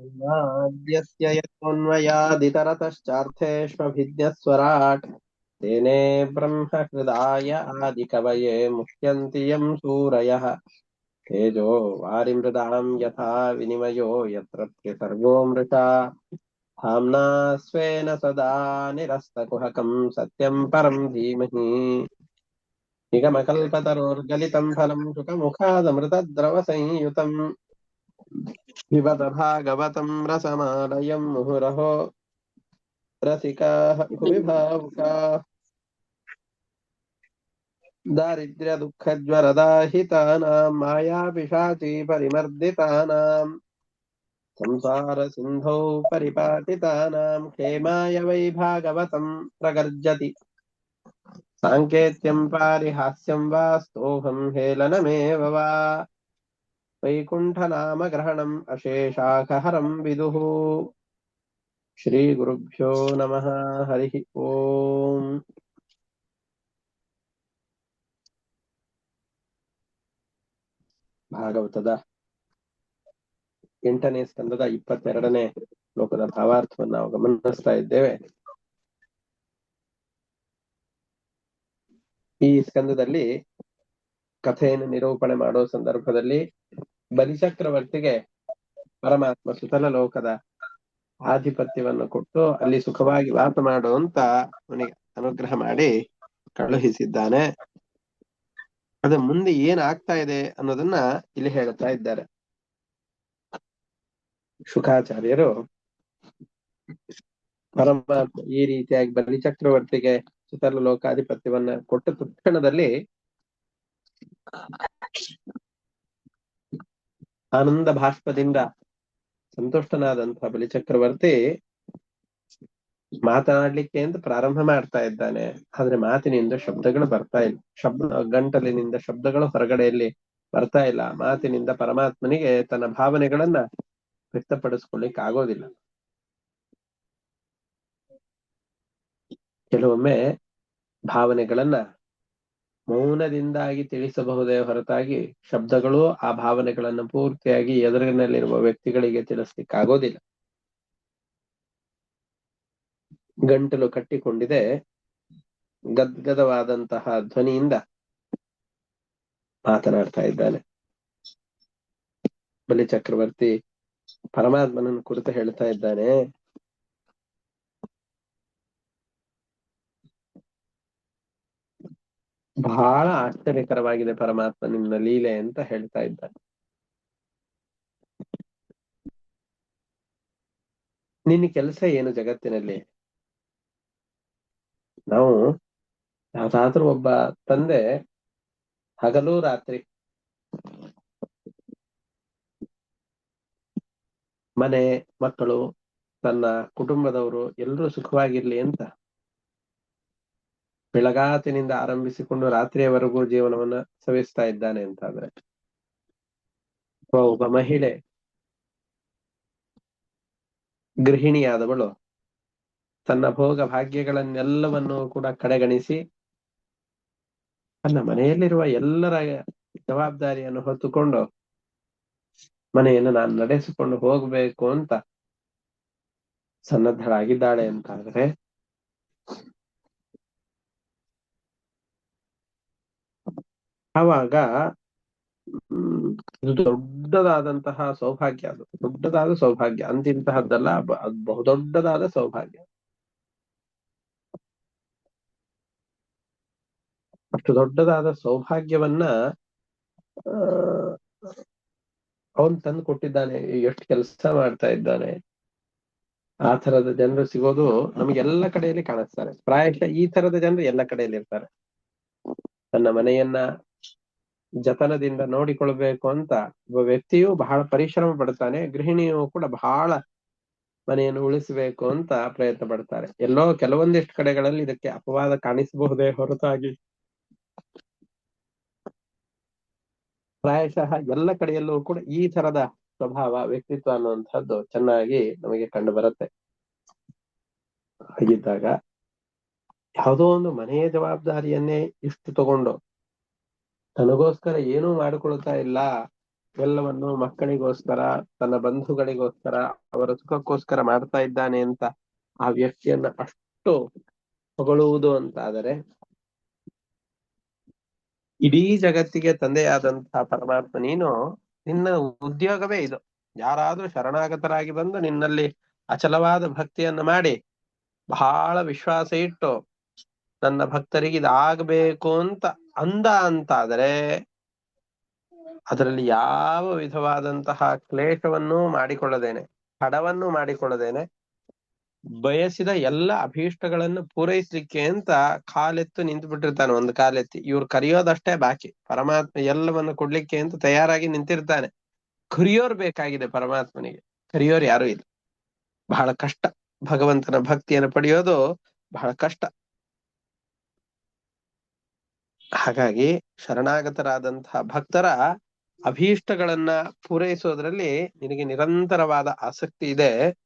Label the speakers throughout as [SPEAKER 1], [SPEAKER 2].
[SPEAKER 1] नाद्यस्य यतोऽन्वयादितरतश्चार्थेष्वभिज्ञस्वराट् तेने ब्रह्महृदाय आदिकवये मुह्यन्ति सूरयः। तेजो वारिमृदां यथा विनिमयो यत्र सर्वो मृषा। धाम्ना स्वेन सदा निरस्तकुहकं सत्यं परं धीमहि। निगमकल्पतरोर्गलितं फलं सुखमुखादमृतद्रवसंयुतम् पिबत भागवतं मुहुरहो। रसिकाः भुवि भावुकाः दारिद्र्यदुःखज्वरदाहितानां, मायापिशाची परिमर्दितानां। संसारसिन्धौ परिपाटितानां क्षेमाय वै भागवतं प्रगर्जति। साङ्केत्यं पारिहास्यं वा स्तोभं हेलनमेव वा। वैकुण्ठनामग्रहणम् अशेषाखहरं विदुः श्रीगुरुभ्यो नमः हरिः ओम् ಭಾಗವತದ ಎಂಟನೇ ಸ್ಕಂದದ ಇಪ್ಪತ್ತೆರಡನೇ ಶ್ಲೋಕದ ಭಾವಾರ್ಥವನ್ನು ನಾವು ಗಮನಿಸ್ತಾ ಇದ್ದೇವೆ ಈ ಸ್ಕಂದದಲ್ಲಿ ಕಥೆಯನ್ನು ನಿರೂಪಣೆ ಮಾಡೋ ಸಂದರ್ಭದಲ್ಲಿ ಬಲಿಚಕ್ರವರ್ತಿಗೆ ಪರಮಾತ್ಮ ಸುತಲ ಲೋಕದ ಆಧಿಪತ್ಯವನ್ನು ಕೊಟ್ಟು ಅಲ್ಲಿ ಸುಖವಾಗಿ ವಾಸ ಮಾಡುವಂತ ಅವನಿಗೆ ಅನುಗ್ರಹ ಮಾಡಿ ಕಳುಹಿಸಿದ್ದಾನೆ. ಅದ ಮುಂದೆ ಏನ್ ಆಗ್ತಾ ಇದೆ ಅನ್ನೋದನ್ನ ಇಲ್ಲಿ ಹೇಳ್ತಾ ಇದ್ದಾರೆ. ಶುಕಾಚಾರ್ಯರು ಪರಮಾತ್ಮ ಈ ರೀತಿಯಾಗಿ ಬಲಿಚಕ್ರವರ್ತಿಗೆ ಸುತಲ ಲೋಕಾಧಿಪತ್ಯವನ್ನ ಕೊಟ್ಟ ತಕ್ಷಣದಲ್ಲಿ ಆನಂದ ಭಾಷ್ಪದಿಂದ ಸಂತುಷ್ಟನಾದಂತಹ ಬಲಿಚಕ್ರವರ್ತಿ ಮಾತನಾಡ್ಲಿಕ್ಕೆ ಅಂತ ಪ್ರಾರಂಭ ಮಾಡ್ತಾ ಇದ್ದಾನೆ. ಆದ್ರೆ ಮಾತಿನಿಂದ ಶಬ್ದಗಳು ಬರ್ತಾ ಇಲ್ಲ. ಶಬ್ದ, ಗಂಟಲಿನಿಂದ ಶಬ್ದಗಳು ಹೊರಗಡೆಯಲ್ಲಿ ಬರ್ತಾ ಇಲ್ಲ. ಮಾತಿನಿಂದ ಪರಮಾತ್ಮನಿಗೆ ತನ್ನ ಭಾವನೆಗಳನ್ನ ವ್ಯಕ್ತಪಡಿಸ್ಕೊಳ್ಳಿಕ್ ಆಗೋದಿಲ್ಲ. ಕೆಲವೊಮ್ಮೆ ಭಾವನೆಗಳನ್ನ ಮೌನದಿಂದಾಗಿ ತಿಳಿಸಬಹುದೇ ಹೊರತಾಗಿ ಶಬ್ದಗಳು ಆ ಭಾವನೆಗಳನ್ನು ಪೂರ್ತಿಯಾಗಿ ಎದುರಿನಲ್ಲಿರುವ ವ್ಯಕ್ತಿಗಳಿಗೆ ತಿಳಿಸ್ಲಿಕ್ಕಾಗೋದಿಲ್ಲ. ಗಂಟಲು ಕಟ್ಟಿಕೊಂಡಿದೆ ಗದ್ಗದವಾದಂತಹ ಧ್ವನಿಯಿಂದ ಮಾತನಾಡ್ತಾ ಇದ್ದಾನೆ. ಬಲಿ ಚಕ್ರವರ್ತಿ ಪರಮಾತ್ಮನನ್ನು ಕುರಿತು ಹೇಳ್ತಾ ಇದ್ದಾನೆ ಬಹಳ ಆಶ್ಚರ್ಯಕರವಾಗಿದೆ ಪರಮಾತ್ಮ ನಿನ್ನ ಲೀಲೆ ಅಂತ ಹೇಳ್ತಾ ಇದ್ದಾನೆ. ನಿನ್ನ ಕೆಲಸ ಏನು ಜಗತ್ತಿನಲ್ಲಿ? ನಾವು ಯಾವ್ದಾದ್ರೂ ಒಬ್ಬ ತಂದೆ ಹಗಲು ರಾತ್ರಿ ಮನೆ, ಮಕ್ಕಳು, ತನ್ನ ಕುಟುಂಬದವರು ಎಲ್ಲರೂ ಸುಖವಾಗಿರ್ಲಿ ಅಂತ ಬೆಳಗಾತಿನಿಂದ ಆರಂಭಿಸಿಕೊಂಡು ರಾತ್ರಿಯವರೆಗೂ ಜೀವನವನ್ನ ಸವಿಸ್ತಾ ಇದ್ದಾನೆ ಅಂತಾದ್ರೆ. ಒಬ್ಬ ಮಹಿಳೆ ಗೃಹಿಣಿಯಾದವಳು. ತನ್ನ ಭೋಗ ಭಾಗ್ಯಗಳನ್ನೆಲ್ಲವನ್ನು ಕೂಡ ಕಡೆಗಣಿಸಿ ತನ್ನ ಮನೆಯಲ್ಲಿರುವ ಎಲ್ಲರ ಜವಾಬ್ದಾರಿಯನ್ನು ಹೊತ್ತುಕೊಂಡು ಮನೆಯನ್ನು ನಾನು ನಡೆಸಿಕೊಂಡು ಹೋಗ್ಬೇಕು ಅಂತ ಸನ್ನದ್ಧಳಾಗಿದ್ದಾಳೆ ಅಂತಾದ್ರೆ ಆವಾಗ ಇದು ದೊಡ್ಡದಾದಂತಹ ಸೌಭಾಗ್ಯ ಅದು. ದೊಡ್ಡದಾದ ಸೌಭಾಗ್ಯ. ಅಂತಿಂತಹದ್ದಲ್ಲ ಬಹುದೊಡ್ಡದಾದ ಸೌಭಾಗ್ಯ. ಅಷ್ಟು ದೊಡ್ಡದಾದ ಸೌಭಾಗ್ಯವನ್ನ ಅವನ್ ತಂದು ಕೊಟ್ಟಿದ್ದಾನೆ. ಎಷ್ಟು ಕೆಲಸ ಮಾಡ್ತಾ ಇದ್ದಾನೆ. ಆ ತರದ ಜನರು ಸಿಗೋದು ನಮಗೆಲ್ಲ ಕಡೆಯಲ್ಲಿ ಕಾಣಿಸ್ತಾರೆ. ಪ್ರಾಯಶಃ ಈ ತರದ ಜನರು ಎಲ್ಲ ಕಡೆಯಲ್ಲಿ ಇರ್ತಾರೆ. ತನ್ನ ಮನೆಯನ್ನ ಜತನದಿಂದ ನೋಡಿಕೊಳ್ಬೇಕು ಅಂತ ಒಬ್ಬ ವ್ಯಕ್ತಿಯು ಬಹಳ ಪರಿಶ್ರಮ ಪಡ್ತಾನೆ, ಗೃಹಿಣಿಯು ಕೂಡ ಬಹಳ ಮನೆಯನ್ನು ಉಳಿಸಬೇಕು ಅಂತ ಪ್ರಯತ್ನ ಪಡ್ತಾರೆ. ಎಲ್ಲೋ ಕೆಲವೊಂದಿಷ್ಟು ಕಡೆಗಳಲ್ಲಿ ಇದಕ್ಕೆ ಅಪವಾದ ಕಾಣಿಸಬಹುದೇ ಹೊರತಾಗಿ. ಪ್ರಾಯಶಃ ಎಲ್ಲ ಕಡೆಯಲ್ಲೂ ಕೂಡ ಈ ತರದ ಸ್ವಭಾವ, ವ್ಯಕ್ತಿತ್ವ ಅನ್ನುವಂಥದ್ದು ಚೆನ್ನಾಗಿ ನಮಗೆ ಕಂಡು ಬರುತ್ತೆ. ಹಾಗಿದ್ದಾಗ ಯಾವುದೋ ಒಂದು ಮನೆಯ ಜವಾಬ್ದಾರಿಯನ್ನೇ ಇಷ್ಟು ತಗೊಂಡು ತನಗೋಸ್ಕರ ಏನೂ ಮಾಡಿಕೊಳ್ತಾ ಇಲ್ಲ. ಎಲ್ಲವನ್ನು ಮಕ್ಕಳಿಗೋಸ್ಕರ, ತನ್ನ ಬಂಧುಗಳಿಗೋಸ್ಕರ, ಅವರ ಸುಖಕ್ಕೋಸ್ಕರ ಮಾಡ್ತಾ ಇದ್ದಾನೆ ಅಂತ ಆ ವ್ಯಕ್ತಿಯನ್ನ ಅಷ್ಟು ಹೊಗಳುವುದು ಅಂತಾದರೆ, ಇಡೀ ಜಗತ್ತಿಗೆ ತಂದೆಯಾದಂತಹ ಪರಮಾತ್ಮ ನೀನು ನಿನ್ನ ಉದ್ಯೋಗವೇ ಇದು. ಯಾರಾದ್ರೂ ಶರಣಾಗತರಾಗಿ ಬಂದು ನಿನ್ನಲ್ಲಿ ಅಚಲವಾದ ಭಕ್ತಿಯನ್ನು ಮಾಡಿ, ಬಹಳ ವಿಶ್ವಾಸ ಇಟ್ಟು, ನನ್ನ ಭಕ್ತರಿಗೆ ಇದಾಗಬೇಕು ಅಂತ ಅಂದ ಅಂತಾದರೆ ಅದರಲ್ಲಿ ಯಾವ ವಿಧವಾದಂತಹ ಕ್ಲೇಶವನ್ನು ಮಾಡಿಕೊಳ್ಳದೇನೆ ಹಡವನ್ನು ಮಾಡಿಕೊಳ್ಳದೇನೆ, ಬಯಸಿದ ಎಲ್ಲ ಅಭೀಷ್ಟಗಳನ್ನು ಪೂರೈಸ್ಲಿಕ್ಕೆ ಅಂತ ಕಾಲೆತ್ತು ನಿಂತು ಬಿಟ್ಟಿರ್ತಾನೆ ಒಂದು ಕಾಲೆತ್ತಿ. ಇವ್ರು ಕರೆಯೋದಷ್ಟೇ ಬಾಕಿ. ಪರಮಾತ್ಮ ಎಲ್ಲವನ್ನು ಕೊಡ್ಲಿಕ್ಕೆ ಅಂತ ತಯಾರಾಗಿ ನಿಂತಿರ್ತಾನೆ. ಕರಿಯೋರ್ ಬೇಕಾಗಿದೆ ಪರಮಾತ್ಮನಿಗೆ. ಕರಿಯೋರ್ ಯಾರು ಇಲ್ಲ. ಬಹಳ ಕಷ್ಟ. ಭಗವಂತನ ಭಕ್ತಿಯನ್ನು ಪಡೆಯೋದು ಬಹಳ ಕಷ್ಟ. ಹಾಗಾಗಿ ಶರಣಾಗತರಾದಂತಹ ಭಕ್ತರ ಅಭೀಷ್ಟಗಳನ್ನ ಪೂರೈಸೋದ್ರಲ್ಲಿ ನಿನಗೆ ನಿರಂತರವಾದ ಆಸಕ್ತಿ ಇದೆ.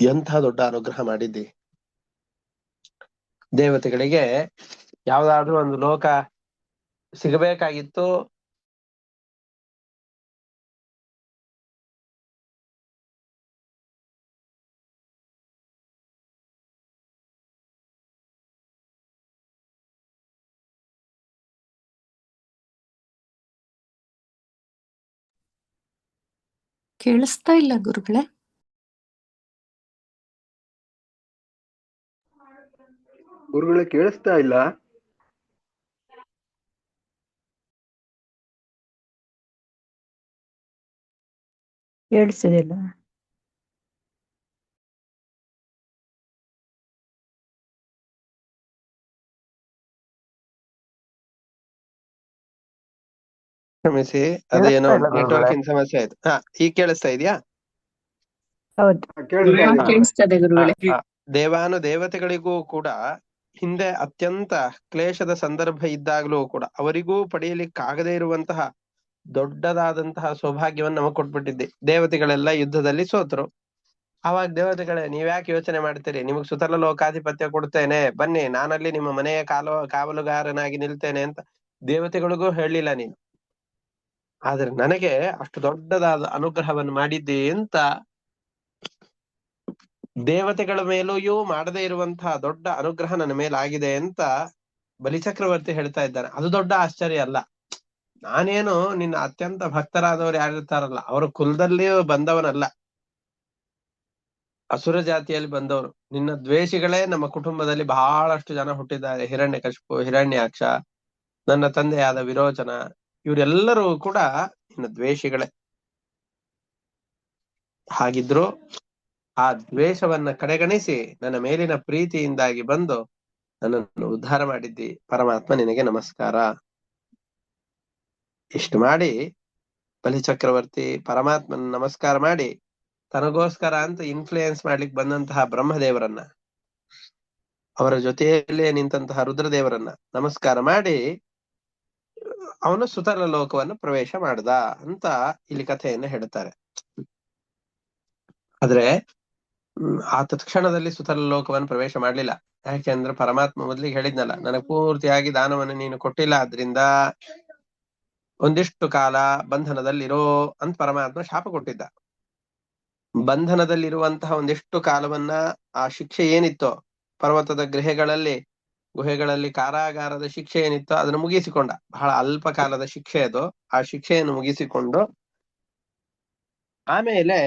[SPEAKER 1] ಎಂಥ ದೊಡ್ಡ ಅನುಗ್ರಹ ಮಾಡಿದ್ದಿ. ದೇವತೆಗಳಿಗೆ ಯಾವ್ದಾದ್ರು ಒಂದು ಲೋಕ ಸಿಗಬೇಕಾಗಿತ್ತು
[SPEAKER 2] ಕೇಳಿಸ್ತಾ ಇಲ್ಲ ಗುರುಗಳೇ.
[SPEAKER 3] ಗುರುಗಳೇ ಕೇಳಿಸ್ತಾ ಇಲ್ಲ.
[SPEAKER 2] ಕೇಳಿಸಿದಿಲ್ಲ.
[SPEAKER 1] ಕ್ಷಮಿಸಿ ಅದೇನೋ ನೆಟ್ವರ್ಕಿನ ಸಮಸ್ಯೆ ಆಯ್ತು. ಹಾ ಈಗ ಕೇಳಿಸ್ತಾ ಇದೆಯಾ?
[SPEAKER 2] ಹೌದು.
[SPEAKER 3] ಕೇಳಿಸ್ತಾ ಇದೆ
[SPEAKER 2] ಗುರುಗಳೇ.
[SPEAKER 1] ದೇವಾನು ದೇವತೆಗಳಿಗೂ ಕೂಡ ಹಿಂದೆ ಅತ್ಯಂತ ಕ್ಲೇಶದ ಸಂದರ್ಭ ಇದ್ದಾಗಲೂ ಕೂಡ ಅವರಿಗೂ ಪಡೆಯಲಿಕ್ಕಾಗದೇ ಇರುವಂತಹ ದೊಡ್ಡದಾದಂತಹ ಸೌಭಾಗ್ಯವನ್ನು ನಮಗ್ ಕೊಟ್ಬಿಟ್ಟಿದ್ದೆ. ದೇವತೆಗಳೆಲ್ಲ ಯುದ್ಧದಲ್ಲಿ ಸೋತರು. ಆವಾಗ ದೇವತೆಗಳೇ ನೀವ್ಯಾಕೆ ಯೋಚನೆ ಮಾಡ್ತೀರಿ? ನಿಮಗ್ ಸುತಲ ಲೋಕಾಧಿಪತ್ಯ ಕೊಡ್ತೇನೆ. ಬನ್ನಿ ನಾನಲ್ಲಿ ನಿಮ್ಮ ಮನೆಯ ಕಾಲು ಕಾವಲುಗಾರನಾಗಿ ನಿಲ್ತೇನೆ ಅಂತ ದೇವತೆಗಳಿಗೂ ಹೇಳಿಲ್ಲ ನೀನು. ಆದ್ರೆ ನನಗೆ ಅಷ್ಟು ದೊಡ್ಡದಾದ ಅನುಗ್ರಹವನ್ನು ಮಾಡಿದ್ದೆ ಅಂತ ದೇವತೆಗಳ ಮೇಲೂ ಮಾಡದೇ ಇರುವಂತಹ ದೊಡ್ಡ ಅನುಗ್ರಹ ನನ್ನ ಮೇಲಾಗಿದೆ ಅಂತ ಬಲಿಚಕ್ರವರ್ತಿ ಹೇಳ್ತಾ ಇದ್ದಾನೆ. ಅದು ದೊಡ್ಡ ಆಶ್ಚರ್ಯ ಅಲ್ಲ. ನಾನೇನು ನಿನ್ನ ಅತ್ಯಂತ ಭಕ್ತರಾದವರು ಯಾರಿರ್ತಾರಲ್ಲ ಅವರ ಕುಲದಲ್ಲಿಯೂ ಬಂದವನಲ್ಲ. ಅಸುರ ಜಾತಿಯಲ್ಲಿ ಬಂದವರು. ನಿನ್ನ ದ್ವೇಷಿಗಳೇ ನಮ್ಮ ಕುಟುಂಬದಲ್ಲಿ ಬಹಳಷ್ಟು ಜನ ಹುಟ್ಟಿದ್ದಾರೆ. ಹಿರಣ್ಯ ಕಶಿಪು ಹಿರಣ್ಯಾಕ್ಷ, ನನ್ನ ತಂದೆಯಾದ ವಿರೋಚನ ಇವರೆಲ್ಲರೂ ಕೂಡ ಇನ್ನು ದ್ವೇಷಿಗಳೇ. ಹಾಗಿದ್ರು ಆ ದ್ವೇಷವನ್ನ ಕಡೆಗಣಿಸಿ ನನ್ನ ಮೇಲಿನ ಪ್ರೀತಿಯಿಂದಾಗಿ ಬಂದು ನನ್ನನ್ನು ಉದ್ಧಾರ ಮಾಡಿದ್ದಿ. ಪರಮಾತ್ಮ ನಿನಗೆ ನಮಸ್ಕಾರ. ಇಷ್ಟು ಮಾಡಿ ಬಲಿಚಕ್ರವರ್ತಿ ಪರಮಾತ್ಮನ ನಮಸ್ಕಾರ ಮಾಡಿ ತನಗೋಸ್ಕರ ಅಂತ ಇನ್ಫ್ಲೂಯೆನ್ಸ್ ಮಾಡ್ಲಿಕ್ಕೆ ಬಂದಂತಹ ಬ್ರಹ್ಮದೇವರನ್ನ, ಅವರ ಜೊತೆಯಲ್ಲೇ ನಿಂತಹ ರುದ್ರದೇವರನ್ನ ನಮಸ್ಕಾರ ಮಾಡಿ ಅವನು ಸುತರ ಲೋಕವನ್ನು ಪ್ರವೇಶ ಮಾಡ್ದ ಅಂತ ಇಲ್ಲಿ ಕಥೆಯನ್ನ ಹೇಳ್ತಾರೆ. ಆದ್ರೆ ಆ ತತ್ಕ್ಷಣದಲ್ಲಿ ಸುತಲ ಲೋಕವನ್ನು ಪ್ರವೇಶ ಮಾಡ್ಲಿಲ್ಲ. ಯಾಕೆಂದ್ರೆ ಪರಮಾತ್ಮ ಮೊದ್ಲಿಗೆ ಹೇಳಿದ್ನಲ್ಲ, ನನಗೆ ಪೂರ್ತಿಯಾಗಿ ದಾನವನ್ನು ನೀನು ಕೊಟ್ಟಿಲ್ಲ, ಆದ್ರಿಂದ ಒಂದಿಷ್ಟು ಕಾಲ ಬಂಧನದಲ್ಲಿರೋ ಅಂತ ಪರಮಾತ್ಮ ಶಾಪ ಕೊಟ್ಟಿದ್ದ. ಬಂಧನದಲ್ಲಿರುವಂತಹ ಒಂದಿಷ್ಟು ಕಾಲವನ್ನ ಆ ಶಿಕ್ಷೆ ಏನಿತ್ತೋ ಪರ್ವತದ ಗೃಹಗಳಲ್ಲಿ ಗುಹೆಗಳಲ್ಲಿ ಕಾರಾಗಾರದ ಶಿಕ್ಷೆ ಏನಿತ್ತು ಅದನ್ನು ಮುಗಿಸಿಕೊಂಡ. ಬಹಳ ಅಲ್ಪ ಕಾಲದ ಶಿಕ್ಷೆ ಅದು. ಆ ಶಿಕ್ಷೆಯನ್ನು ಮುಗಿಸಿಕೊಂಡು ಆಮೇಲೆ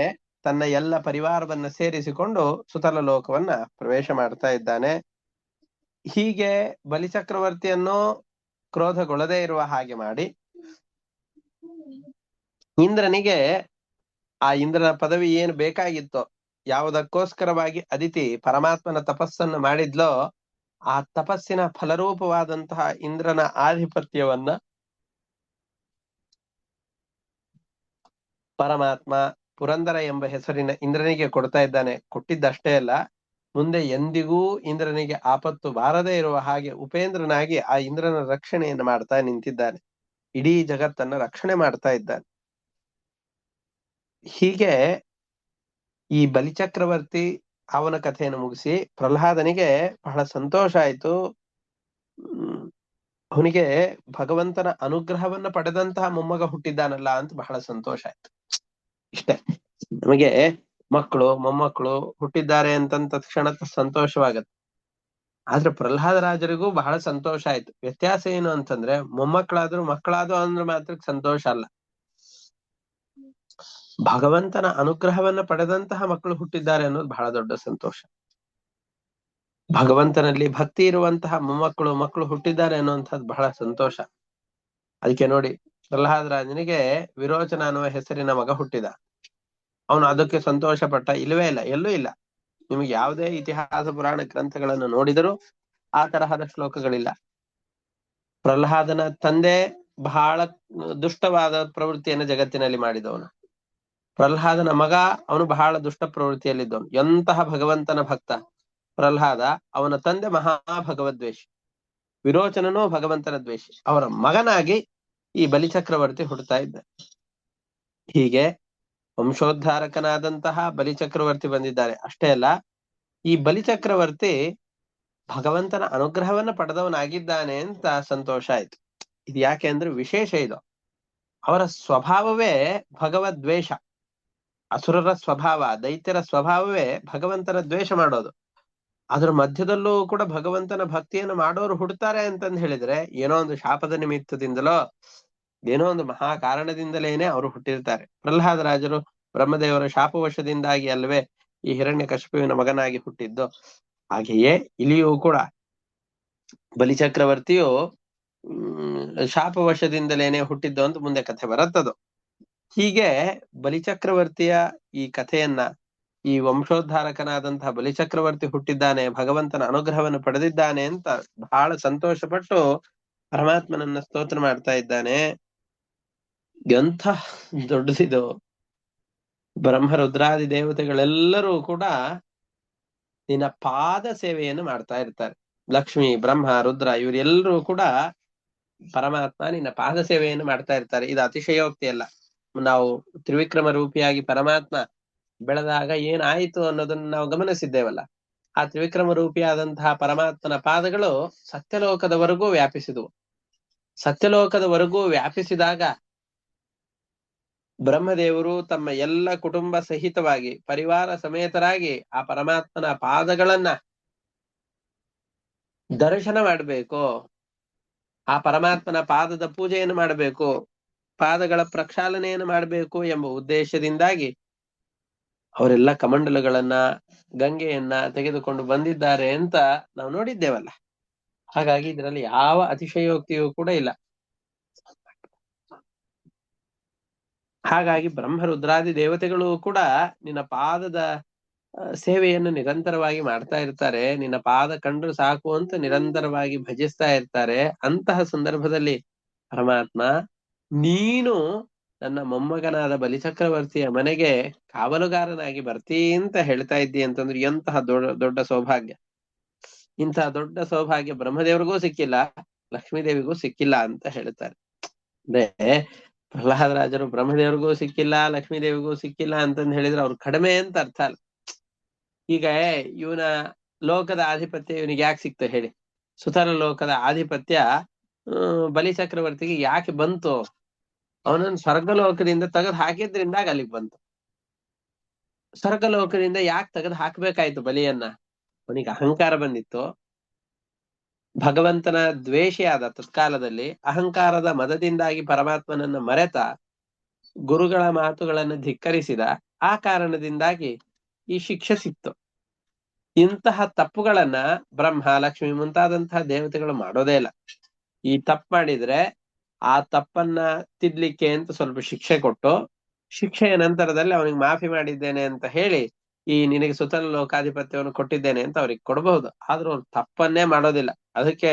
[SPEAKER 1] ತನ್ನ ಎಲ್ಲ ಪರಿವಾರವನ್ನ ಸೇರಿಸಿಕೊಂಡು ಸುತಲ ಲೋಕವನ್ನ ಪ್ರವೇಶ ಮಾಡ್ತಾ ಇದ್ದಾನೆ. ಹೀಗೆ ಬಲಿಚಕ್ರವರ್ತಿಯನ್ನು ಕ್ರೋಧಗೊಳ್ಳದೇ ಇರುವ ಹಾಗೆ ಮಾಡಿ ಇಂದ್ರನಿಗೆ ಆ ಇಂದ್ರನ ಪದವಿ ಏನು ಬೇಕಾಗಿತ್ತೋ ಯಾವುದಕ್ಕೋಸ್ಕರವಾಗಿ ಅದಿತಿ ಪರಮಾತ್ಮನ ತಪಸ್ಸನ್ನು ಮಾಡಿದ್ಲೋ ಆ ತಪಸ್ಸಿನ ಫಲರೂಪವಾದಂತಹ ಇಂದ್ರನ ಆಧಿಪತ್ಯವನ್ನ ಪರಮಾತ್ಮ ಪುರಂದರ ಎಂಬ ಹೆಸರಿನ ಇಂದ್ರನಿಗೆ ಕೊಡ್ತಾ ಇದ್ದಾನೆ. ಕೊಟ್ಟಿದ್ದಷ್ಟೇ ಅಲ್ಲ, ಮುಂದೆ ಎಂದಿಗೂ ಇಂದ್ರನಿಗೆ ಆಪತ್ತು ಬಾರದೇ ಇರುವ ಹಾಗೆ ಉಪೇಂದ್ರನಾಗಿ ಆ ಇಂದ್ರನ ರಕ್ಷಣೆಯನ್ನು ಮಾಡ್ತಾ ನಿಂತಿದ್ದಾನೆ. ಇಡೀ ಜಗತ್ತನ್ನ ರಕ್ಷಣೆ ಮಾಡ್ತಾ ಇದ್ದಾನೆ. ಹೀಗೆ ಈ ಬಲಿಚಕ್ರವರ್ತಿ ಅವನ ಕಥೆಯನ್ನು ಮುಗಿಸಿ ಪ್ರಹ್ಲಾದನಿಗೆ ಬಹಳ ಸಂತೋಷ ಆಯ್ತು. ಅವನಿಗೆ ಭಗವಂತನ ಅನುಗ್ರಹವನ್ನ ಪಡೆದಂತಹ ಮೊಮ್ಮಗ ಹುಟ್ಟಿದ್ದಾನಲ್ಲ ಅಂತ ಬಹಳ ಸಂತೋಷ ಆಯ್ತು. ಇಷ್ಟೇ. ನಮಗೆ ಮಕ್ಕಳು, ಮೊಮ್ಮಕ್ಕಳು ಹುಟ್ಟಿದ್ದಾರೆ ಅಂತಂದ ತಕ್ಷಣ ಸಂತೋಷವಾಗತ್ತೆ. ಆದ್ರೆ ಪ್ರಹ್ಲಾದ ರಾಜರಿಗೂ ಬಹಳ ಸಂತೋಷ ಆಯ್ತು. ವ್ಯತ್ಯಾಸ ಏನು ಅಂತಂದ್ರೆ ಮೊಮ್ಮಕ್ಕಳಾದ್ರು ಮಕ್ಕಳಾದ್ರು ಅಂದ್ರೆ ಮಾತ್ರ ಸಂತೋಷ ಅಲ್ಲ. ಭಗವಂತನ ಅನುಗ್ರಹವನ್ನ ಪಡೆದಂತಹ ಮಕ್ಕಳು ಹುಟ್ಟಿದ್ದಾರೆ ಅನ್ನೋದು ಬಹಳ ದೊಡ್ಡ ಸಂತೋಷ. ಭಗವಂತನಲ್ಲಿ ಭಕ್ತಿ ಇರುವಂತಹ ಮೊಮ್ಮಕ್ಕಳು, ಮಕ್ಕಳು ಹುಟ್ಟಿದ್ದಾರೆ ಅನ್ನುವಂಥದ್ದು ಬಹಳ ಸಂತೋಷ. ಅದಕ್ಕೆ ನೋಡಿ, ಪ್ರಹ್ಲಾದ ರಾಜನಿಗೆ ವಿರೋಚನ ಅನ್ನುವ ಹೆಸರಿನ ಮಗ ಹುಟ್ಟಿದ. ಅವನು ಅದಕ್ಕೆ ಸಂತೋಷ ಪಟ್ಟ ಇಲ್ಲವೇ ಇಲ್ಲ, ಎಲ್ಲೂ ಇಲ್ಲ. ನಿಮಗೆ ಯಾವುದೇ ಇತಿಹಾಸ ಪುರಾಣ ಗ್ರಂಥಗಳನ್ನು ನೋಡಿದರೂ ಆ ತರಹದ ಶ್ಲೋಕಗಳಿಲ್ಲ. ಪ್ರಹ್ಲಾದನ ತಂದೆ ಬಹಳ ದುಷ್ಟವಾದ ಪ್ರವೃತ್ತಿಯನ್ನು ಜಗತ್ತಿನಲ್ಲಿ ಮಾಡಿದವನು. ಪ್ರಹ್ಲಾದನ ಮಗ, ಅವನು ಬಹಳ ದುಷ್ಟ ಪ್ರವೃತ್ತಿಯಲ್ಲಿದ್ದವನು. ಎಂತಹ ಭಗವಂತನ ಭಕ್ತ? ಪ್ರಹ್ಲಾದ, ಅವನ ತಂದೆ ಮಹಾ ಭಗವದ್ವೇಷಿ ವಿರೋಚನನೂ ಭಗವಂತನ ದ್ವೇಷಿ. ಅವರ ಮಗನಾಗಿ ಈ ಬಲಿಚಕ್ರವರ್ತಿ ಹುಡ್ತಾ ಇದ್ದ. ಹೀಗೆ ವಂಶೋದ್ಧಾರಕನಾದಂತಹ ಬಲಿಚಕ್ರವರ್ತಿ ಬಂದಿದ್ದಾರೆ. ಅಷ್ಟೇ ಅಲ್ಲ, ಈ ಬಲಿಚಕ್ರವರ್ತಿ ಭಗವಂತನ ಅನುಗ್ರಹವನ್ನ ಪಡೆದವನಾಗಿದ್ದಾನೆ ಅಂತ ಸಂತೋಷ ಆಯ್ತು. ಇದು ಯಾಕೆ ಅಂದ್ರೆ ವಿಶೇಷ ಇದು. ಅವರ ಸ್ವಭಾವವೇ ಭಗವದ್ವೇಷ. ಅಸುರರ ಸ್ವಭಾವ, ದೈತ್ಯರ ಸ್ವಭಾವವೇ ಭಗವಂತನ ದ್ವೇಷ ಮಾಡೋದು. ಅದರ ಮಧ್ಯದಲ್ಲೂ ಕೂಡ ಭಗವಂತನ ಭಕ್ತಿಯನ್ನು ಮಾಡೋರು ಹುಡ್ತಾರೆ ಅಂತಂದ್ ಹೇಳಿದ್ರೆ ಏನೋ ಒಂದು ಶಾಪದ ನಿಮಿತ್ತದಿಂದಲೋ, ಏನೋ ಒಂದು ಮಹಾ ಕಾರಣದಿಂದಲೇನೆ ಅವರು ಹುಟ್ಟಿರ್ತಾರೆ. ಪ್ರಹ್ಲಾದ ರಾಜರು ಬ್ರಹ್ಮದೇವರ ಶಾಪವಶದಿಂದಾಗಿ ಅಲ್ವೇ ಈ ಹಿರಣ್ಯ ಕಶಪುವಿನ ಮಗನಾಗಿ ಹುಟ್ಟಿದ್ದು. ಹಾಗೆಯೇ ಇಲ್ಲಿಯೂ ಕೂಡ ಬಲಿಚಕ್ರವರ್ತಿಯು ಶಾಪವಶದಿಂದಲೇನೆ ಹುಟ್ಟಿದ್ದು ಅಂತ ಮುಂದೆ ಕಥೆ ಬರುತ್ತದು. ಹೀಗೆ ಬಲಿಚಕ್ರವರ್ತಿಯ ಈ ಕಥೆಯನ್ನ ಈ ವಂಶೋದ್ಧಾರಕನಾದಂತಹ ಬಲಿಚಕ್ರವರ್ತಿ ಹುಟ್ಟಿದ್ದಾನೆ, ಭಗವಂತನ ಅನುಗ್ರಹವನ್ನು ಪಡೆದಿದ್ದಾನೆ ಅಂತ ಬಹಳ ಸಂತೋಷಪಟ್ಟು ಪರಮಾತ್ಮನನ್ನ ಸ್ತೋತ್ರ ಮಾಡ್ತಾ ಇದ್ದಾನೆ. ಎಂಥ ದೊಡ್ಡದಿದು. ಬ್ರಹ್ಮ ರುದ್ರಾದಿ ದೇವತೆಗಳೆಲ್ಲರೂ ಕೂಡ ನಿನ್ನ ಪಾದ ಸೇವೆಯನ್ನು ಮಾಡ್ತಾ ಇರ್ತಾರೆ. ಲಕ್ಷ್ಮಿ, ಬ್ರಹ್ಮ, ರುದ್ರ ಇವರೆಲ್ಲರೂ ಕೂಡ ಪರಮಾತ್ಮ ನಿನ್ನ ಪಾದ ಸೇವೆಯನ್ನು ಮಾಡ್ತಾ ಇರ್ತಾರೆ. ಇದು ಅತಿಶಯೋಕ್ತಿ ಅಲ್ಲ. ನಾವು ತ್ರಿವಿಕ್ರಮ ರೂಪಿಯಾಗಿ ಪರಮಾತ್ಮ ಬೆಳೆದಾಗ ಏನಾಯಿತು ಅನ್ನೋದನ್ನ ನಾವು ಗಮನಿಸಿದ್ದೇವಲ್ಲ. ಆ ತ್ರಿವಿಕ್ರಮ ರೂಪಿಯಾದಂತಹ ಪರಮಾತ್ಮನ ಪಾದಗಳು ಸತ್ಯಲೋಕದವರೆಗೂ ವ್ಯಾಪಿಸಿದವು. ಸತ್ಯಲೋಕದವರೆಗೂ ವ್ಯಾಪಿಸಿದಾಗ ಬ್ರಹ್ಮದೇವರು ತಮ್ಮ ಎಲ್ಲ ಕುಟುಂಬ ಸಹಿತವಾಗಿ, ಪರಿವಾರ ಸಮೇತರಾಗಿ ಆ ಪರಮಾತ್ಮನ ಪಾದಗಳನ್ನ ದರ್ಶನ ಮಾಡಬೇಕು. ಆ ಪರಮಾತ್ಮನ ಪಾದದ ಪೂಜೆಯನ್ನು ಮಾಡಬೇಕು. ಪಾದಗಳ ಪ್ರಕ್ಷಾಲನೆಯನ್ನು ಮಾಡಬೇಕು ಎಂಬ ಉದ್ದೇಶದಿಂದಾಗಿ ಅವರೆಲ್ಲ ಕಮಂಡಲಗಳನ್ನ, ಗಂಗೆಯನ್ನ ತೆಗೆದುಕೊಂಡು ಬಂದಿದ್ದಾರೆ ಅಂತ ನಾವು ನೋಡಿದ್ದೇವಲ್ಲ. ಹಾಗಾಗಿ ಇದರಲ್ಲಿ ಯಾವ ಅತಿಶಯೋಕ್ತಿಯೂ ಕೂಡ ಇಲ್ಲ. ಹಾಗಾಗಿ ಬ್ರಹ್ಮ ರುದ್ರಾದಿ ದೇವತೆಗಳು ಕೂಡ ನಿನ್ನ ಪಾದದ ಸೇವೆಯನ್ನು ನಿರಂತರವಾಗಿ ಮಾಡ್ತಾ ಇರ್ತಾರೆ. ನಿನ್ನ ಪಾದ ಕಂಡ್ರು ಸಾಕು ಅಂತ ನಿರಂತರವಾಗಿ ಭಜಿಸ್ತಾ ಇರ್ತಾರೆ. ಅಂತಹ ಸಂದರ್ಭದಲ್ಲಿ ಪರಮಾತ್ಮ ನೀನು ನನ್ನ ಮೊಮ್ಮಗನಾದ ಬಲಿಚಕ್ರವರ್ತಿಯ ಮನೆಗೆ ಕಾವಲುಗಾರನಾಗಿ ಬರ್ತೀ ಅಂತ ಹೇಳ್ತಾ ಇದ್ದಿ ಅಂತಂದ್ರೆ ಎಂತಹ ದೊಡ್ಡ ದೊಡ್ಡ ಸೌಭಾಗ್ಯ. ಇಂತಹ ದೊಡ್ಡ ಸೌಭಾಗ್ಯ ಬ್ರಹ್ಮದೇವರಿಗೂ ಸಿಕ್ಕಿಲ್ಲ, ಲಕ್ಷ್ಮೀದೇವಿಗೂ ಸಿಕ್ಕಿಲ್ಲ ಅಂತ ಹೇಳ್ತಾರೆ. ಅಂದ್ರೆ ಪ್ರಹ್ಲಾದ ರಾಜರು ಬ್ರಹ್ಮದೇವರಿಗೂ ಸಿಕ್ಕಿಲ್ಲ, ಲಕ್ಷ್ಮೀದೇವಿಗೂ ಸಿಕ್ಕಿಲ್ಲ ಅಂತಂದು ಹೇಳಿದ್ರೆ ಅವ್ರು ಕಡಿಮೆ ಅಂತ ಅರ್ಥ ಅಲ್ಲ. ಈಗ ಇವನ ಲೋಕದ ಆಧಿಪತ್ಯ ಇವನಿಗೆ ಯಾಕೆ ಸಿಕ್ತು ಹೇಳಿ? ಸುತರ ಲೋಕದ ಆಧಿಪತ್ಯ ಬಲಿ ಚಕ್ರವರ್ತಿಗೆ ಯಾಕೆ ಬಂತು? ಅವನನ್ನು ಸ್ವರ್ಗಲೋಕದಿಂದ ತೆಗೆದು ಹಾಕಿದ್ರಿಂದಾಗ ಅಲ್ಲಿಗೆ ಬಂತು. ಸ್ವರ್ಗಲೋಕದಿಂದ ಯಾಕೆ ತೆಗೆದು ಹಾಕ್ಬೇಕಾಯ್ತು ಬಲಿಯನ್ನ? ಅವನಿಗೆ ಅಹಂಕಾರ ಬಂದಿತ್ತು. ಭಗವಂತನ ದ್ವೇಷಿಯಾದ ತತ್ಕಾಲದಲ್ಲಿ ಅಹಂಕಾರದ ಮದದಿಂದಾಗಿ ಪರಮಾತ್ಮನನ್ನ ಮರೆತ ಗುರುಗಳ ಮಾತುಗಳನ್ನು ಧಿಕ್ಕರಿಸಿದ ಆ ಕಾರಣದಿಂದಾಗಿ ಈ ಶಿಕ್ಷೆ ಸಿಕ್ತು. ಇಂತಹ ತಪ್ಪುಗಳನ್ನ ಬ್ರಹ್ಮ, ಲಕ್ಷ್ಮಿ ಮುಂತಾದಂತಹ ದೇವತೆಗಳು ಮಾಡೋದೇ ಇಲ್ಲ. ಈ ತಪ್ಪು ಮಾಡಿದ್ರೆ ಆ ತಪ್ಪನ್ನ ತಿದ್ಲಿಕ್ಕೆ ಅಂತ ಸ್ವಲ್ಪ ಶಿಕ್ಷೆ ಕೊಟ್ಟು, ಶಿಕ್ಷೆಯ ನಂತರದಲ್ಲಿ ಅವನಿಗೆ ಮಾಫಿ ಮಾಡಿದ್ದೇನೆ ಅಂತ ಹೇಳಿ, ಈ ನಿನಗೆ ಸುತ್ತಲ ಲೋಕಾಧಿಪತ್ಯವನ್ನು ಕೊಟ್ಟಿದ್ದೇನೆ ಅಂತ ಅವ್ರಿಗೆ ಕೊಡಬಹುದು. ಆದ್ರೂ ಅವ್ರು ತಪ್ಪನ್ನೇ ಮಾಡೋದಿಲ್ಲ. ಅದಕ್ಕೆ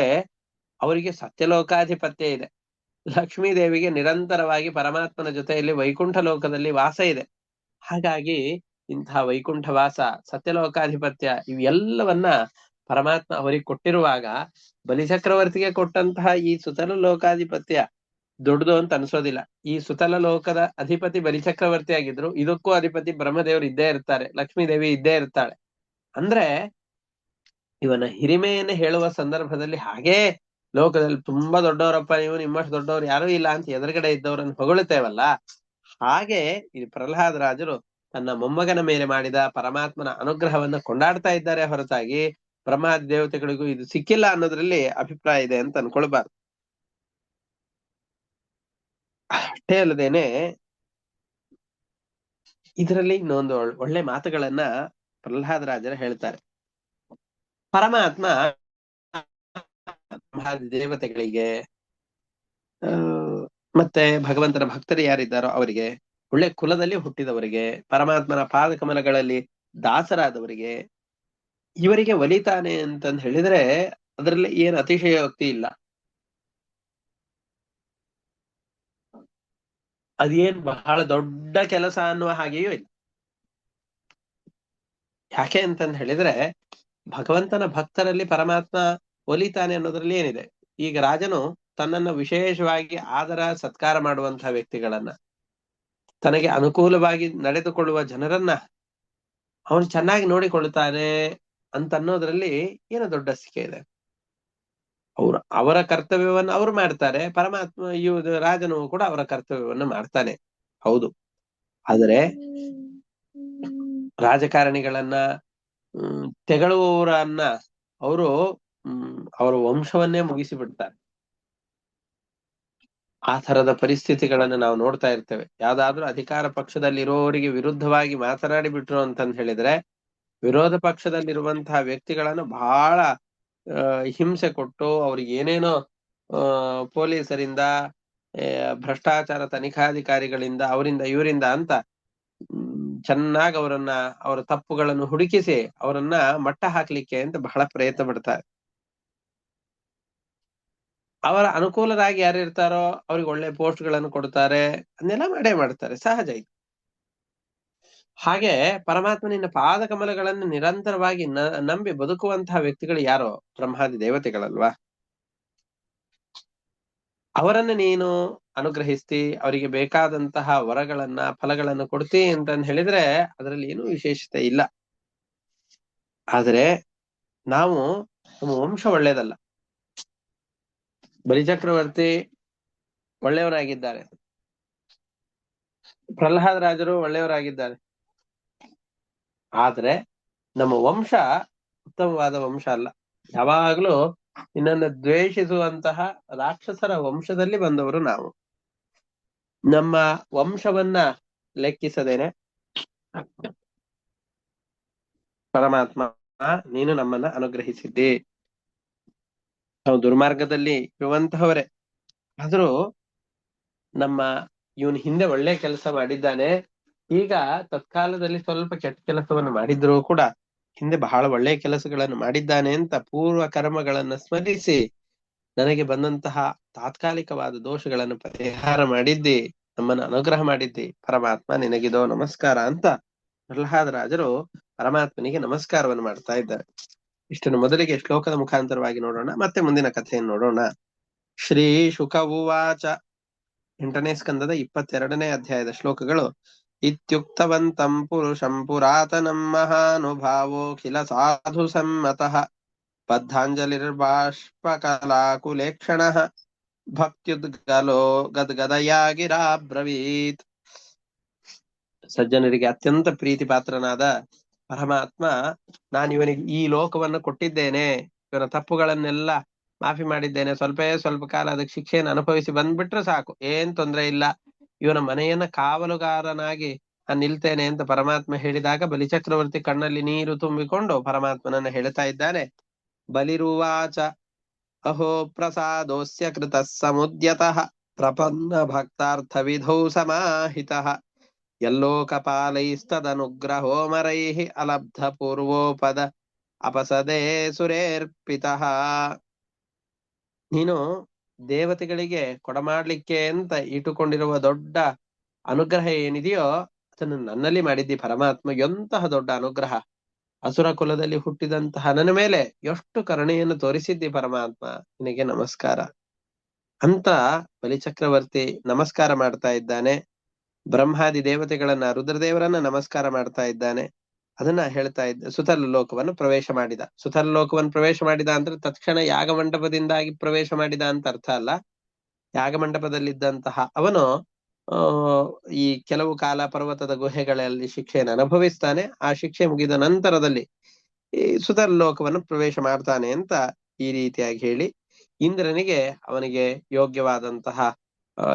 [SPEAKER 1] ಅವರಿಗೆ ಸತ್ಯಲೋಕಾಧಿಪತ್ಯ ಇದೆ. ಲಕ್ಷ್ಮೀ ದೇವಿಗೆ ನಿರಂತರವಾಗಿ ಪರಮಾತ್ಮನ ಜೊತೆಯಲ್ಲಿ ವೈಕುಂಠ ಲೋಕದಲ್ಲಿ ವಾಸ ಇದೆ. ಹಾಗಾಗಿ ಇಂತಹ ವೈಕುಂಠ ವಾಸ ಸತ್ಯಲೋಕಾಧಿಪತ್ಯ ಇವೆಲ್ಲವನ್ನ ಪರಮಾತ್ಮ ಅವರಿಗೆ ಕೊಟ್ಟಿರುವಾಗ ಬಲಿಚಕ್ರವರ್ತಿಗೆ ಕೊಟ್ಟಂತಹ ಈ ಸುತಲ ಲೋಕಾಧಿಪತ್ಯ ದೊಡ್ಡದು ಅಂತ ಅನ್ಸೋದಿಲ್ಲ. ಈ ಸುತಲ ಲೋಕದ ಅಧಿಪತಿ ಬಲಿಚಕ್ರವರ್ತಿ ಆಗಿದ್ರು, ಇದಕ್ಕೂ ಅಧಿಪತಿ ಬ್ರಹ್ಮದೇವರು ಇದ್ದೇ ಇರ್ತಾರೆ ಲಕ್ಷ್ಮೀ ದೇವಿ ಇದ್ದೇ ಇರ್ತಾಳೆ. ಅಂದ್ರೆ ಇವನ ಹಿರಿಮೆಯನ್ನು ಹೇಳುವ ಸಂದರ್ಭದಲ್ಲಿ ಹಾಗೇ ಲೋಕದಲ್ಲಿ ತುಂಬಾ ದೊಡ್ಡವರಪ್ಪ ನೀವು, ನಿಮ್ಮಷ್ಟು ದೊಡ್ಡವರು ಯಾರು ಇಲ್ಲ ಅಂತ ಎದುರುಗಡೆ ಇದ್ದವರನ್ನು ಹೊಗಳುತ್ತೇವಲ್ಲ? ಹಾಗೆ ಈ ಪ್ರಹ್ಲಾದ ರಾಜರು ತನ್ನ ಮೊಮ್ಮಗನ ಮೇಲೆ ಮಾಡಿದ ಪರಮಾತ್ಮನ ಅನುಗ್ರಹವನ್ನ ಕೊಂಡಾಡ್ತಾ ಇದ್ದಾರೆ ಹೊರತಾಗಿ ಬ್ರಹ್ಮಾದಿ ದೇವತೆಗಳಿಗೂ ಇದು ಸಿಕ್ಕಿಲ್ಲ ಅನ್ನೋದ್ರಲ್ಲಿ ಅಭಿಪ್ರಾಯ ಇದೆ ಅಂತ ಅನ್ಕೊಳ್ಬಾರ್ದು. ಅಷ್ಟೇ ಅಲ್ಲದೇನೆ ಇದರಲ್ಲಿ ಇನ್ನೊಂದು ಒಳ್ಳೆ ಮಾತುಗಳನ್ನ ಪ್ರಹ್ಲಾದ ರಾಜರು ಹೇಳ್ತಾರೆ. ಪರಮಾತ್ಮ ದೇವತೆಗಳಿಗೆ ಮತ್ತೆ ಭಗವಂತನ ಭಕ್ತರು ಯಾರಿದ್ದಾರೋ ಅವರಿಗೆ, ಒಳ್ಳೆ ಕುಲದಲ್ಲಿ ಹುಟ್ಟಿದವರಿಗೆ, ಪರಮಾತ್ಮನ ಪಾದಕಮಲಗಳಲ್ಲಿ ದಾಸರಾದವರಿಗೆ ಇವರಿಗೆ ಒಲಿತಾನೆ ಅಂತಂದ್ ಹೇಳಿದ್ರೆ ಅದರಲ್ಲಿ ಏನು ಅತಿಶಯೋಕ್ತಿ ಇಲ್ಲ. ಅದೇನ್ ಬಹಳ ದೊಡ್ಡ ಕೆಲಸ ಅನ್ನುವ ಹಾಗೆಯೂ ಇಲ್ಲ. ಯಾಕೆ ಅಂತಂದ್ ಹೇಳಿದ್ರೆ ಭಗವಂತನ ಭಕ್ತರಲ್ಲಿ ಪರಮಾತ್ಮ ಒಲಿತಾನೆ ಅನ್ನೋದ್ರಲ್ಲಿ ಏನಿದೆ? ಈಗ ರಾಜನು ತನ್ನನ್ನ ವಿಶೇಷವಾಗಿ ಆದರ, ಸತ್ಕಾರ ಮಾಡುವಂತಹ ವ್ಯಕ್ತಿಗಳನ್ನ, ತನಗೆ ಅನುಕೂಲವಾಗಿ ನಡೆದುಕೊಳ್ಳುವ ಜನರನ್ನ ಅವನು ಚೆನ್ನಾಗಿ ನೋಡಿಕೊಳ್ಳುತ್ತಾನೆ ಅಂತ ಅನ್ನೋದ್ರಲ್ಲಿ ಏನೋ ದೊಡ್ಡ ಸಿಕೆ ಇದೆ. ಅವ್ರು ಅವರ ಕರ್ತವ್ಯವನ್ನ ಅವ್ರು ಮಾಡ್ತಾರೆ. ಪರಮಾತ್ಮ ಇವ್ ರಾಜನು ಕೂಡ ಅವರ ಕರ್ತವ್ಯವನ್ನ ಮಾಡ್ತಾನೆ. ಹೌದು. ಆದರೆ ರಾಜಕಾರಣಿಗಳನ್ನ ತೆಗಳುವವರನ್ನ ಅವರು ಅವರ ವಂಶವನ್ನೇ ಮುಗಿಸಿ ಬಿಡ್ತಾರೆ ಆ ತರದ ಪರಿಸ್ಥಿತಿಗಳನ್ನ ನಾವು ನೋಡ್ತಾ ಇರ್ತೇವೆ. ಯಾವ್ದಾದ್ರೂ ಅಧಿಕಾರ ಪಕ್ಷದಲ್ಲಿ ಇರೋರಿಗೆ ವಿರುದ್ಧವಾಗಿ ಮಾತನಾಡಿ ಬಿಟ್ರು ಅಂತಂದ್ ಹೇಳಿದ್ರೆ ವಿರೋಧ ಪಕ್ಷದಲ್ಲಿರುವಂತಹ ವ್ಯಕ್ತಿಗಳನ್ನ ಬಹಳ ಹಿಂಸೆ ಕೊಟ್ಟು ಅವ್ರಿಗೆ ಏನೇನೋ ಪೊಲೀಸರಿಂದ ಭ್ರಷ್ಟಾಚಾರ ತನಿಖಾಧಿಕಾರಿಗಳಿಂದ, ಅವರಿಂದ, ಇವರಿಂದ ಅಂತ ಚೆನ್ನಾಗಿ ಅವರನ್ನ, ಅವರ ತಪ್ಪುಗಳನ್ನು ಹುಡುಕಿಸಿ ಅವರನ್ನ ಮಟ್ಟ ಹಾಕ್ಲಿಕ್ಕೆ ಅಂತ ಬಹಳ ಪ್ರಯತ್ನ ಪಡ್ತಾರೆ. ಅವರ ಅನುಕೂಲರಾಗಿ ಯಾರು ಇರ್ತಾರೋ ಅವ್ರಿಗೆ ಒಳ್ಳೆ ಪೋಸ್ಟ್ಗಳನ್ನು ಕೊಡ್ತಾರೆ, ಅದನ್ನೆಲ್ಲ ಮಾಡೇ ಮಾಡ್ತಾರೆ, ಸಹಜ ಇದು. ಹಾಗೆ ಪರಮಾತ್ಮನಿನ ಪಾದ ಕಮಲಗಳನ್ನು ನಿರಂತರವಾಗಿ ನಂಬಿ ಬದುಕುವಂತಹ ವ್ಯಕ್ತಿಗಳು ಯಾರೋ? ಬ್ರಹ್ಮಾದಿ ದೇವತೆಗಳಲ್ವಾ? ಅವರನ್ನ ನೀನು ಅನುಗ್ರಹಿಸ್ತಿ, ಅವರಿಗೆ ಬೇಕಾದಂತಹ ವರಗಳನ್ನ, ಫಲಗಳನ್ನ ಕೊಡ್ತಿ ಅಂತ ಹೇಳಿದ್ರೆ ಅದರಲ್ಲಿ ಏನೂ ವಿಶೇಷತೆ ಇಲ್ಲ. ಆದ್ರೆ ನಾವು ನಮ್ಮ ವಂಶ ಒಳ್ಳೇದಲ್ಲ. ಬಲಿಚಕ್ರವರ್ತಿ ಒಳ್ಳೆಯವರಾಗಿದ್ದಾರೆ. ಪ್ರಹ್ಲಾದ ರಾಜರು ಒಳ್ಳೆಯವರಾಗಿದ್ದಾರೆ. ಆದ್ರೆ ನಮ್ಮ ವಂಶ ಉತ್ತಮವಾದ ವಂಶ ಅಲ್ಲ. ಯಾವಾಗ್ಲೂ ನಿನ್ನನ್ನು ದ್ವೇಷಿಸುವಂತಹ ರಾಕ್ಷಸರ ವಂಶದಲ್ಲಿ ಬಂದವರು ನಾವು. ನಮ್ಮ ವಂಶವನ್ನ ಲೆಕ್ಕಿಸದೇನೆ ಪರಮಾತ್ಮ ನೀನು ನಮ್ಮನ್ನ ಅನುಗ್ರಹಿಸಿದ್ದಿ. ನಾವು ದುರ್ಮಾರ್ಗದಲ್ಲಿ ಇರುವಂತಹವರೇ. ಆದ್ರೂ ನಮ್ಮ ಇವನ್ ಹಿಂದೆ ಒಳ್ಳೆ ಕೆಲಸ ಮಾಡಿದ್ದಾನೆ. ಈಗ ತತ್ಕಾಲದಲ್ಲಿ ಸ್ವಲ್ಪ ಕೆಟ್ಟ ಕೆಲಸವನ್ನು ಮಾಡಿದ್ರು ಕೂಡ ಹಿಂದೆ ಬಹಳ ಒಳ್ಳೆಯ ಕೆಲಸಗಳನ್ನು ಮಾಡಿದ್ದಾನೆ ಅಂತ ಪೂರ್ವ ಕರ್ಮಗಳನ್ನ ಸ್ಮರಿಸಿ ನನಗೆ ಬಂದಂತಹ ತಾತ್ಕಾಲಿಕವಾದ ದೋಷಗಳನ್ನು ಪರಿಹಾರ ಮಾಡಿದ್ದಿ, ನಮ್ಮನ್ನ ಅನುಗ್ರಹ ಮಾಡಿದ್ದಿ. ಪರಮಾತ್ಮ ನಿನಗಿದೋ ನಮಸ್ಕಾರ ಅಂತ ಪ್ರಹ್ಲಾದರಾಜರು ಪರಮಾತ್ಮನಿಗೆ ನಮಸ್ಕಾರವನ್ನು ಮಾಡ್ತಾ ಇದ್ದಾರೆ. ಇಷ್ಟನ್ನು ಮೊದಲಿಗೆ ಶ್ಲೋಕದ ಮುಖಾಂತರವಾಗಿ ನೋಡೋಣ, ಮತ್ತೆ ಮುಂದಿನ ಕಥೆಯನ್ನು ನೋಡೋಣ. ಶ್ರೀ ಶುಕ ಉವಾಚ ಎಂಟನೇ ಸ್ಕಂದದ ಇಪ್ಪತ್ತೆರಡನೇ ಅಧ್ಯಾಯದ ಶ್ಲೋಕಗಳು. ಇತ್ಯುಕ್ತವಂತಂ ಪುರುಷಂ ಪುರಾತನಂ ಮಹಾನುಭಾವೋಖಿಲ ಸಾಧು ಸಮ್ಮತಃ ಬದ್ಧಾಂಜಲಿರ್ಬಾಷ್ಪಕಲಾಕುಲೇಕ್ಷಣಃ ಭಕ್ತ್ಯುದ್ಗಲೋ ಗದ್ಗದಯಾಗಿರಾಬ್ರವೀತ್ ಸಜ್ಜನರಿಗೆ ಅತ್ಯಂತ ಪ್ರೀತಿ ಪಾತ್ರನಾದ ಪರಮಾತ್ಮ ನಾನು ಇವನಿಗೆ ಈ ಲೋಕವನ್ನು ಕೊಟ್ಟಿದ್ದೇನೆ, ಇವನ ತಪ್ಪುಗಳನ್ನೆಲ್ಲ ಮಾಫಿ ಮಾಡಿದ್ದೇನೆ, ಸ್ವಲ್ಪ ಸ್ವಲ್ಪ ಕಾಲ ಅದಕ್ಕೆ ಶಿಕ್ಷೆಯನ್ನು ಅನುಭವಿಸಿ ಬಂದ್ಬಿಟ್ರೆ ಸಾಕು, ಏನ್ ತೊಂದರೆ ಇಲ್ಲ. ಇವನ ಮನೆಯನ್ನ ಕಾವಲುಗಾರನಾಗಿ ನಿಲ್ತೇನೆ ಅಂತ ಪರಮಾತ್ಮ ಹೇಳಿದಾಗ ಬಲಿಚಕ್ರವರ್ತಿ ಕಣ್ಣಲ್ಲಿ ನೀರು ತುಂಬಿಕೊಂಡು ಪರಮಾತ್ಮನನ್ನ ಹೇಳ್ತಾ ಇದ್ದಾನೆ. ಬಲಿರುವಾಚ ಅಹೋ ಪ್ರಸಾದೋಸ್ಯ ಕೃತ ಸಮುದ್ಯತಃ ಪ್ರಪನ್ನ ಭಕ್ತಾರ್ಥ ವಿಧೌ ಕಪಾಲೈಸ್ತದನುಗ್ರಹೋ ಮರೈಹಿ ಅಲಬ್ಧ ಪೂರ್ವೋಪದ ಅಪಸದೇ ಸುರೇರ್ಪಿತಃ. ನೀನು ದೇವತೆಗಳಿಗೆ ಕೊಡಮಾಡ್ಲಿಕ್ಕೆ ಅಂತ ಇಟ್ಟುಕೊಂಡಿರುವ ದೊಡ್ಡ ಅನುಗ್ರಹ ಏನಿದೆಯೋ ಅದನ್ನು ನನ್ನಲ್ಲಿ ಮಾಡಿದ್ದಿ ಪರಮಾತ್ಮ ಎಂತಹ ದೊಡ್ಡ ಅನುಗ್ರಹ. ಅಸುರ ಕುಲದಲ್ಲಿ ಹುಟ್ಟಿದಂತಹ ನನ್ನ ಮೇಲೆ ಎಷ್ಟು ಕರುಣೆಯನ್ನು ತೋರಿಸಿದ್ದಿ ಪರಮಾತ್ಮ, ನಿನಗೆ ನಮಸ್ಕಾರ. ಅಂತ ಬಲಿಚಕ್ರವರ್ತಿ ನಮಸ್ಕಾರ ಮಾಡ್ತಾ ಇದ್ದಾನೆ. ಬ್ರಹ್ಮಾದಿ ದೇವತೆಗಳನ್ನ ರುದ್ರದೇವರನ್ನ ನಮಸ್ಕಾರ ಮಾಡ್ತಾ ಇದ್ದಾನೆ. ಅದನ್ನ ಹೇಳ್ತಾ ಇದ್ದ ಸುತಲ ಲೋಕವನ್ನು ಪ್ರವೇಶ ಮಾಡಿದ. ಸುತಲ ಲೋಕವನ್ನು ಪ್ರವೇಶ ಮಾಡಿದ ಅಂದ್ರೆ ತಕ್ಷಣ ಯಾಗ ಮಂಟಪದಿಂದಾಗಿ ಪ್ರವೇಶ ಮಾಡಿದ ಅಂತ ಅರ್ಥ ಅಲ್ಲ. ಯಾಗ ಮಂಟಪದಲ್ಲಿದ್ದಂತಹ ಅವನು ಈ ಕೆಲವು ಕಾಲ ಪರ್ವತದ ಗುಹೆಗಳಲ್ಲಿ ಶಿಕ್ಷೆಯನ್ನು ಅನುಭವಿಸ್ತಾನೆ. ಆ ಶಿಕ್ಷೆ ಮುಗಿದ ನಂತರದಲ್ಲಿ ಈ ಸುತಲ ಲೋಕವನ್ನು ಪ್ರವೇಶ ಮಾಡ್ತಾನೆ ಅಂತ ಈ ರೀತಿಯಾಗಿ ಹೇಳಿ ಇಂದ್ರನಿಗೆ ಅವನಿಗೆ ಯೋಗ್ಯವಾದಂತಹ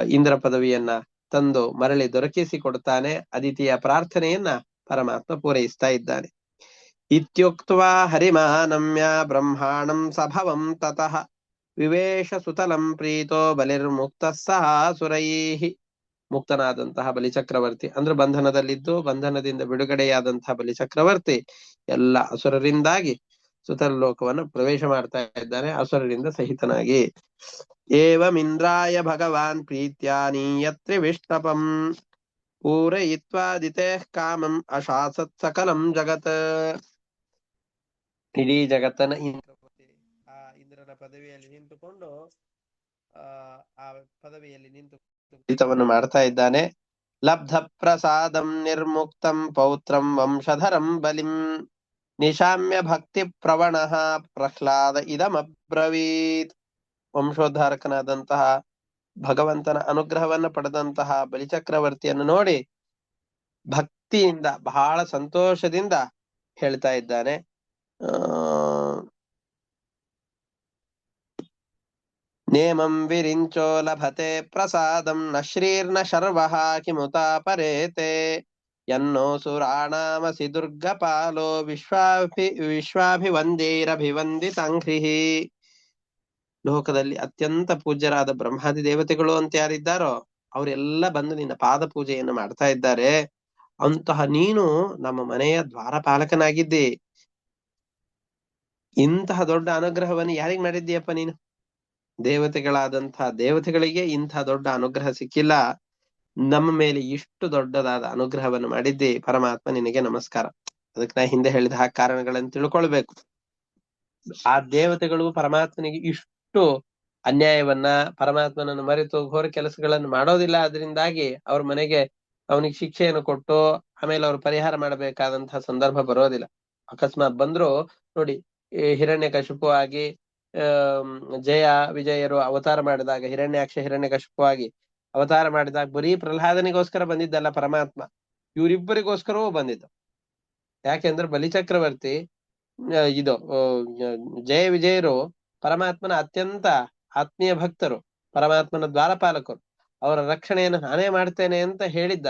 [SPEAKER 1] ಇಂದ್ರ ಪದವಿಯನ್ನ ತಂದು ಮರಳಿ ದೊರಕಿಸಿ ಕೊಡ್ತಾನೆ. ಅದಿತಿಯ ಪ್ರಾರ್ಥನೆಯನ್ನ ಪರಮಾತ್ಮ ಪೂರೈಸ್ತಾ ಇದ್ದಾನೆ. ಇತ್ಯುಕ್ತ್ವಾ ಹರಿಮಾನಮ್ಯ ಬ್ರಹ್ಮಾಣಂ ಸಭವಂ ತತಃ ವಿವೇಶ ಸುತಲಂ ಪ್ರೀತೋ ಬಲಿರ್ಮುಕ್ತ ಸಹ ಸುರೈಹಿ ಮುಕ್ತನಾದಂತಹ ಬಲಿಚಕ್ರವರ್ತಿ, ಅಂದ್ರೆ ಬಂಧನದಲ್ಲಿದ್ದು ಬಂಧನದಿಂದ ಬಿಡುಗಡೆಯಾದಂತಹ ಬಲಿಚಕ್ರವರ್ತಿ, ಎಲ್ಲ ಅಸುರರಿಂದಾಗಿ ಸುತಲ ಲೋಕವನ್ನು ಪ್ರವೇಶ ಮಾಡ್ತಾ ಇದ್ದಾನೆ, ಅಸುರರಿಂದ ಸಹಿತನಾಗಿ. ಏವಮಿಂದ್ರಾಯ ಭಗವಾನ್ ಪ್ರೀತ್ಯ ನೀಯತ್ರಿ ವಿಷ್ಣಪಂ ಪೂರಯಿತ್ವಾದಿತೆ ಕಾಮಂ ಅಶಾಸತ್ ಸಕಲಂ ಜಗತ್ ಇಡೀ ಜಗತ್ತನ್ನ ಇಂದ್ರ ಆ ಇಂದ್ರನ ಪದವಿಯಲ್ಲಿ ನಿಂತುಕೊಂಡು, ಆ ಪದವಿಯಲ್ಲಿ ನಿಂತು ಮಾಡ್ತಾ ಇದ್ದಾನೆ. ಲಬ್ಧ ಪ್ರಸಾದಂ ನಿರ್ಮುಕ್ತಂ ಪೌತ್ರಂ ವಂಶಧರಂ ಬಲಿಂ ನಿಶಾಮ್ಯ ಭಕ್ತಿ ಪ್ರವಣ ಪ್ರಹ್ಲಾದ ಇದಮಬ್ರವೀತ್. ವಂಶೋದ್ಧಾರಕನಾದಂತಹ ಭಗವಂತನ ಅನುಗ್ರಹವನ್ನು ಪಡೆದಂತಹ ಬಲಿಚಕ್ರವರ್ತಿಯನ್ನು ನೋಡಿ ಭಕ್ತಿಯಿಂದ, ಬಹಳ ಸಂತೋಷದಿಂದ ಹೇಳ್ತಾ ಇದ್ದಾನೆ. ನೇಮಂ ವಿರಿಂಚೋ ಲಭತೆ ಪ್ರಸಾದಂ ನ ಶ್ರೀರ್ನ ಶರ್ವಃ ಕಿಮುತಾ ಪರೇತೆ ಎನ್ನೋ ಸುರಾಣಾಮಸಿ ದುರ್ಗಪಾಲೋ ವಿಶ್ವಾಭಿ ವಿಶ್ವಾಭಿವಂದೇರಭಿವಂದಿತಾಂಘ್ರಿಃ ಲೋಕದಲ್ಲಿ ಅತ್ಯಂತ ಪೂಜ್ಯರಾದ ಬ್ರಹ್ಮಾದಿ ದೇವತೆಗಳು ಅಂತ ಯಾರಿದ್ದಾರೋ, ಅವರೆಲ್ಲ ಬಂದು ನಿನ್ನ ಪಾದ ಪೂಜೆಯನ್ನು ಮಾಡ್ತಾ ಇದ್ದಾರೆ. ಅಂತಹ ನೀನು ನಮ್ಮ ಮನೆಯ ದ್ವಾರಪಾಲಕನಾಗಿದ್ದಿ. ಇಂತಹ ದೊಡ್ಡ ಅನುಗ್ರಹವನ್ನು ಯಾರಿಗ್ ಮಾಡಿದ್ದೀಯಪ್ಪ ನೀನು? ದೇವತೆಗಳಾದಂತಹ ದೇವತೆಗಳಿಗೆ ಇಂತಹ ದೊಡ್ಡ ಅನುಗ್ರಹ ಸಿಕ್ಕಿಲ್ಲ. ನಮ್ಮ ಮೇಲೆ ಇಷ್ಟು ದೊಡ್ಡದಾದ ಅನುಗ್ರಹವನ್ನು ಮಾಡಿದ್ದಿ. ಪರಮಾತ್ಮ ನಿನಗೆ ನಮಸ್ಕಾರ. ಅದಕ್ಕೆ ನಾ ಹಿಂದೆ ಹೇಳಿದ ಆ ಕಾರಣಗಳನ್ನು ತಿಳ್ಕೊಳ್ಬೇಕು. ಆ ದೇವತೆಗಳು ಪರಮಾತ್ಮನಿಗೆ ಇಷ್ಟು ಅನ್ಯಾಯವನ್ನ ಪರಮಾತ್ಮನನ್ನು ಮರೆತು ಘೋರ ಕೆಲಸಗಳನ್ನು ಮಾಡೋದಿಲ್ಲ ಅದರಿಂದಾಗಿ ಅವ್ರ ಮನೆಗೆ ಅವನಿಗೆ ಶಿಕ್ಷೆಯನ್ನು ಕೊಟ್ಟು ಆಮೇಲೆ ಅವ್ರು ಪರಿಹಾರ ಮಾಡಬೇಕಾದಂತಹ ಸಂದರ್ಭ ಬರೋದಿಲ್ಲ. ಅಕಸ್ಮಾತ್ ಬಂದ್ರು ನೋಡಿ ಹಿರಣ್ಯ ಕಶುಪುವಾಗಿ ಜಯ, ವಿಜಯರು ಅವತಾರ ಮಾಡಿದಾಗ, ಹಿರಣ್ಯಾಕ್ಷ ಹಿರಣ್ಯ ಕಶುಪುವಾಗಿ ಅವತಾರ ಮಾಡಿದಾಗ ಬರೀ ಪ್ರಹ್ಲಾದನಿಗೋಸ್ಕರ ಬಂದಿದ್ದಲ್ಲ ಪರಮಾತ್ಮ, ಇವರಿಬ್ಬರಿಗೋಸ್ಕರವೂ ಬಂದಿದ್ದ. ಯಾಕೆಂದ್ರೆ ಬಲಿಚಕ್ರವರ್ತಿ ಇದು ಜಯ ವಿಜಯರು ಪರಮಾತ್ಮನ ಅತ್ಯಂತ ಆತ್ಮೀಯ ಭಕ್ತರು, ಪರಮಾತ್ಮನ ದ್ವಾರಪಾಲಕರು, ಅವರ ರಕ್ಷಣೆಯನ್ನು ನಾನೇ ಮಾಡ್ತೇನೆ ಅಂತ ಹೇಳಿದ್ದ.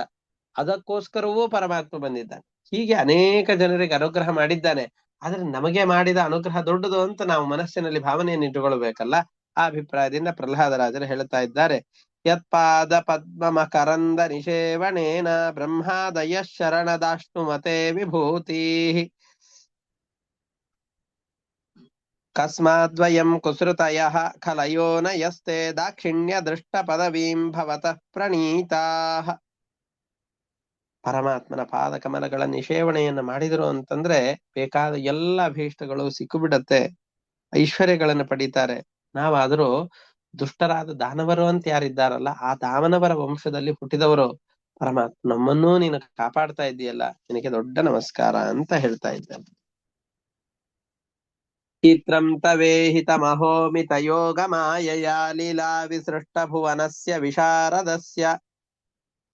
[SPEAKER 1] ಅದಕ್ಕೋಸ್ಕರವೂ ಪರಮಾತ್ಮ ಬಂದಿದ್ದಾನೆ. ಹೀಗೆ ಅನೇಕ ಜನರಿಗೆ ಅನುಗ್ರಹ ಮಾಡಿದ್ದಾನೆ. ಆದ್ರೆ ನಮಗೆ ಮಾಡಿದ ಅನುಗ್ರಹ ದೊಡ್ಡದು ಅಂತ ನಾವು ಮನಸ್ಸಿನಲ್ಲಿ ಭಾವನೆಯನ್ನು ಇಟ್ಟುಕೊಳ್ಬೇಕಲ್ಲ ಆ ಅಭಿಪ್ರಾಯದಿಂದ ಪ್ರಹ್ಲಾದರಾಜರು ಹೇಳ್ತಾ ಇದ್ದಾರೆ, ಯತ್ಪಾದ ಪದ್ಮ ಮಕರಂದ ನಿಷೇವಣೇನ ಬ್ರಹ್ಮಾದಯ ಶರಣದಾಷ್ಣು ಮತೆ ವಿಭೂತಿ ಖಲಯೋ ನ ಯಸ್ತೆ ದಾಕ್ಷಿಣ್ಯ ದೃಷ್ಟ ಪದವೀಂ ಭವತಃ ಪ್ರಣೀತಾ ಪರಮಾತ್ಮನ ಪಾದ ಕಮಲಗಳ ನಿಷೇವಣೆಯನ್ನ ಮಾಡಿದ್ರು ಅಂತಂದ್ರೆ ಬೇಕಾದ ಎಲ್ಲ ಅಭೀಷ್ಟಗಳು ಸಿಕ್ಕು ಐಶ್ವರ್ಯಗಳನ್ನು ಪಡೀತಾರೆ. ನಾವಾದರೂ ದುಷ್ಟರಾದ ದಾನವರು ಅಂತ ಯಾರಿದ್ದಾರಲ್ಲ, ಆ ದಾನವರ ವಂಶದಲ್ಲಿ ಹುಟ್ಟಿದವರು, ಪರಮಾತ್ಮ ನಮ್ಮನ್ನೂ ನೀನು ಕಾಪಾಡ್ತಾ ಇದೆಯಲ್ಲ, ನಿನಗೆ ದೊಡ್ಡ ನಮಸ್ಕಾರ ಅಂತ ಹೇಳ್ತಾ ಇದ್ದಾರೆ ಚಿತ್ರಂ ತವೇಹಿತಮಹೋಮಿತ ಯೋಗ ಮಾಯ ಲೀಲಾ ವಿಸೃಷ್ಟ ಭುವನಸ್ಯ ವಿಶಾರದಸ್ಯ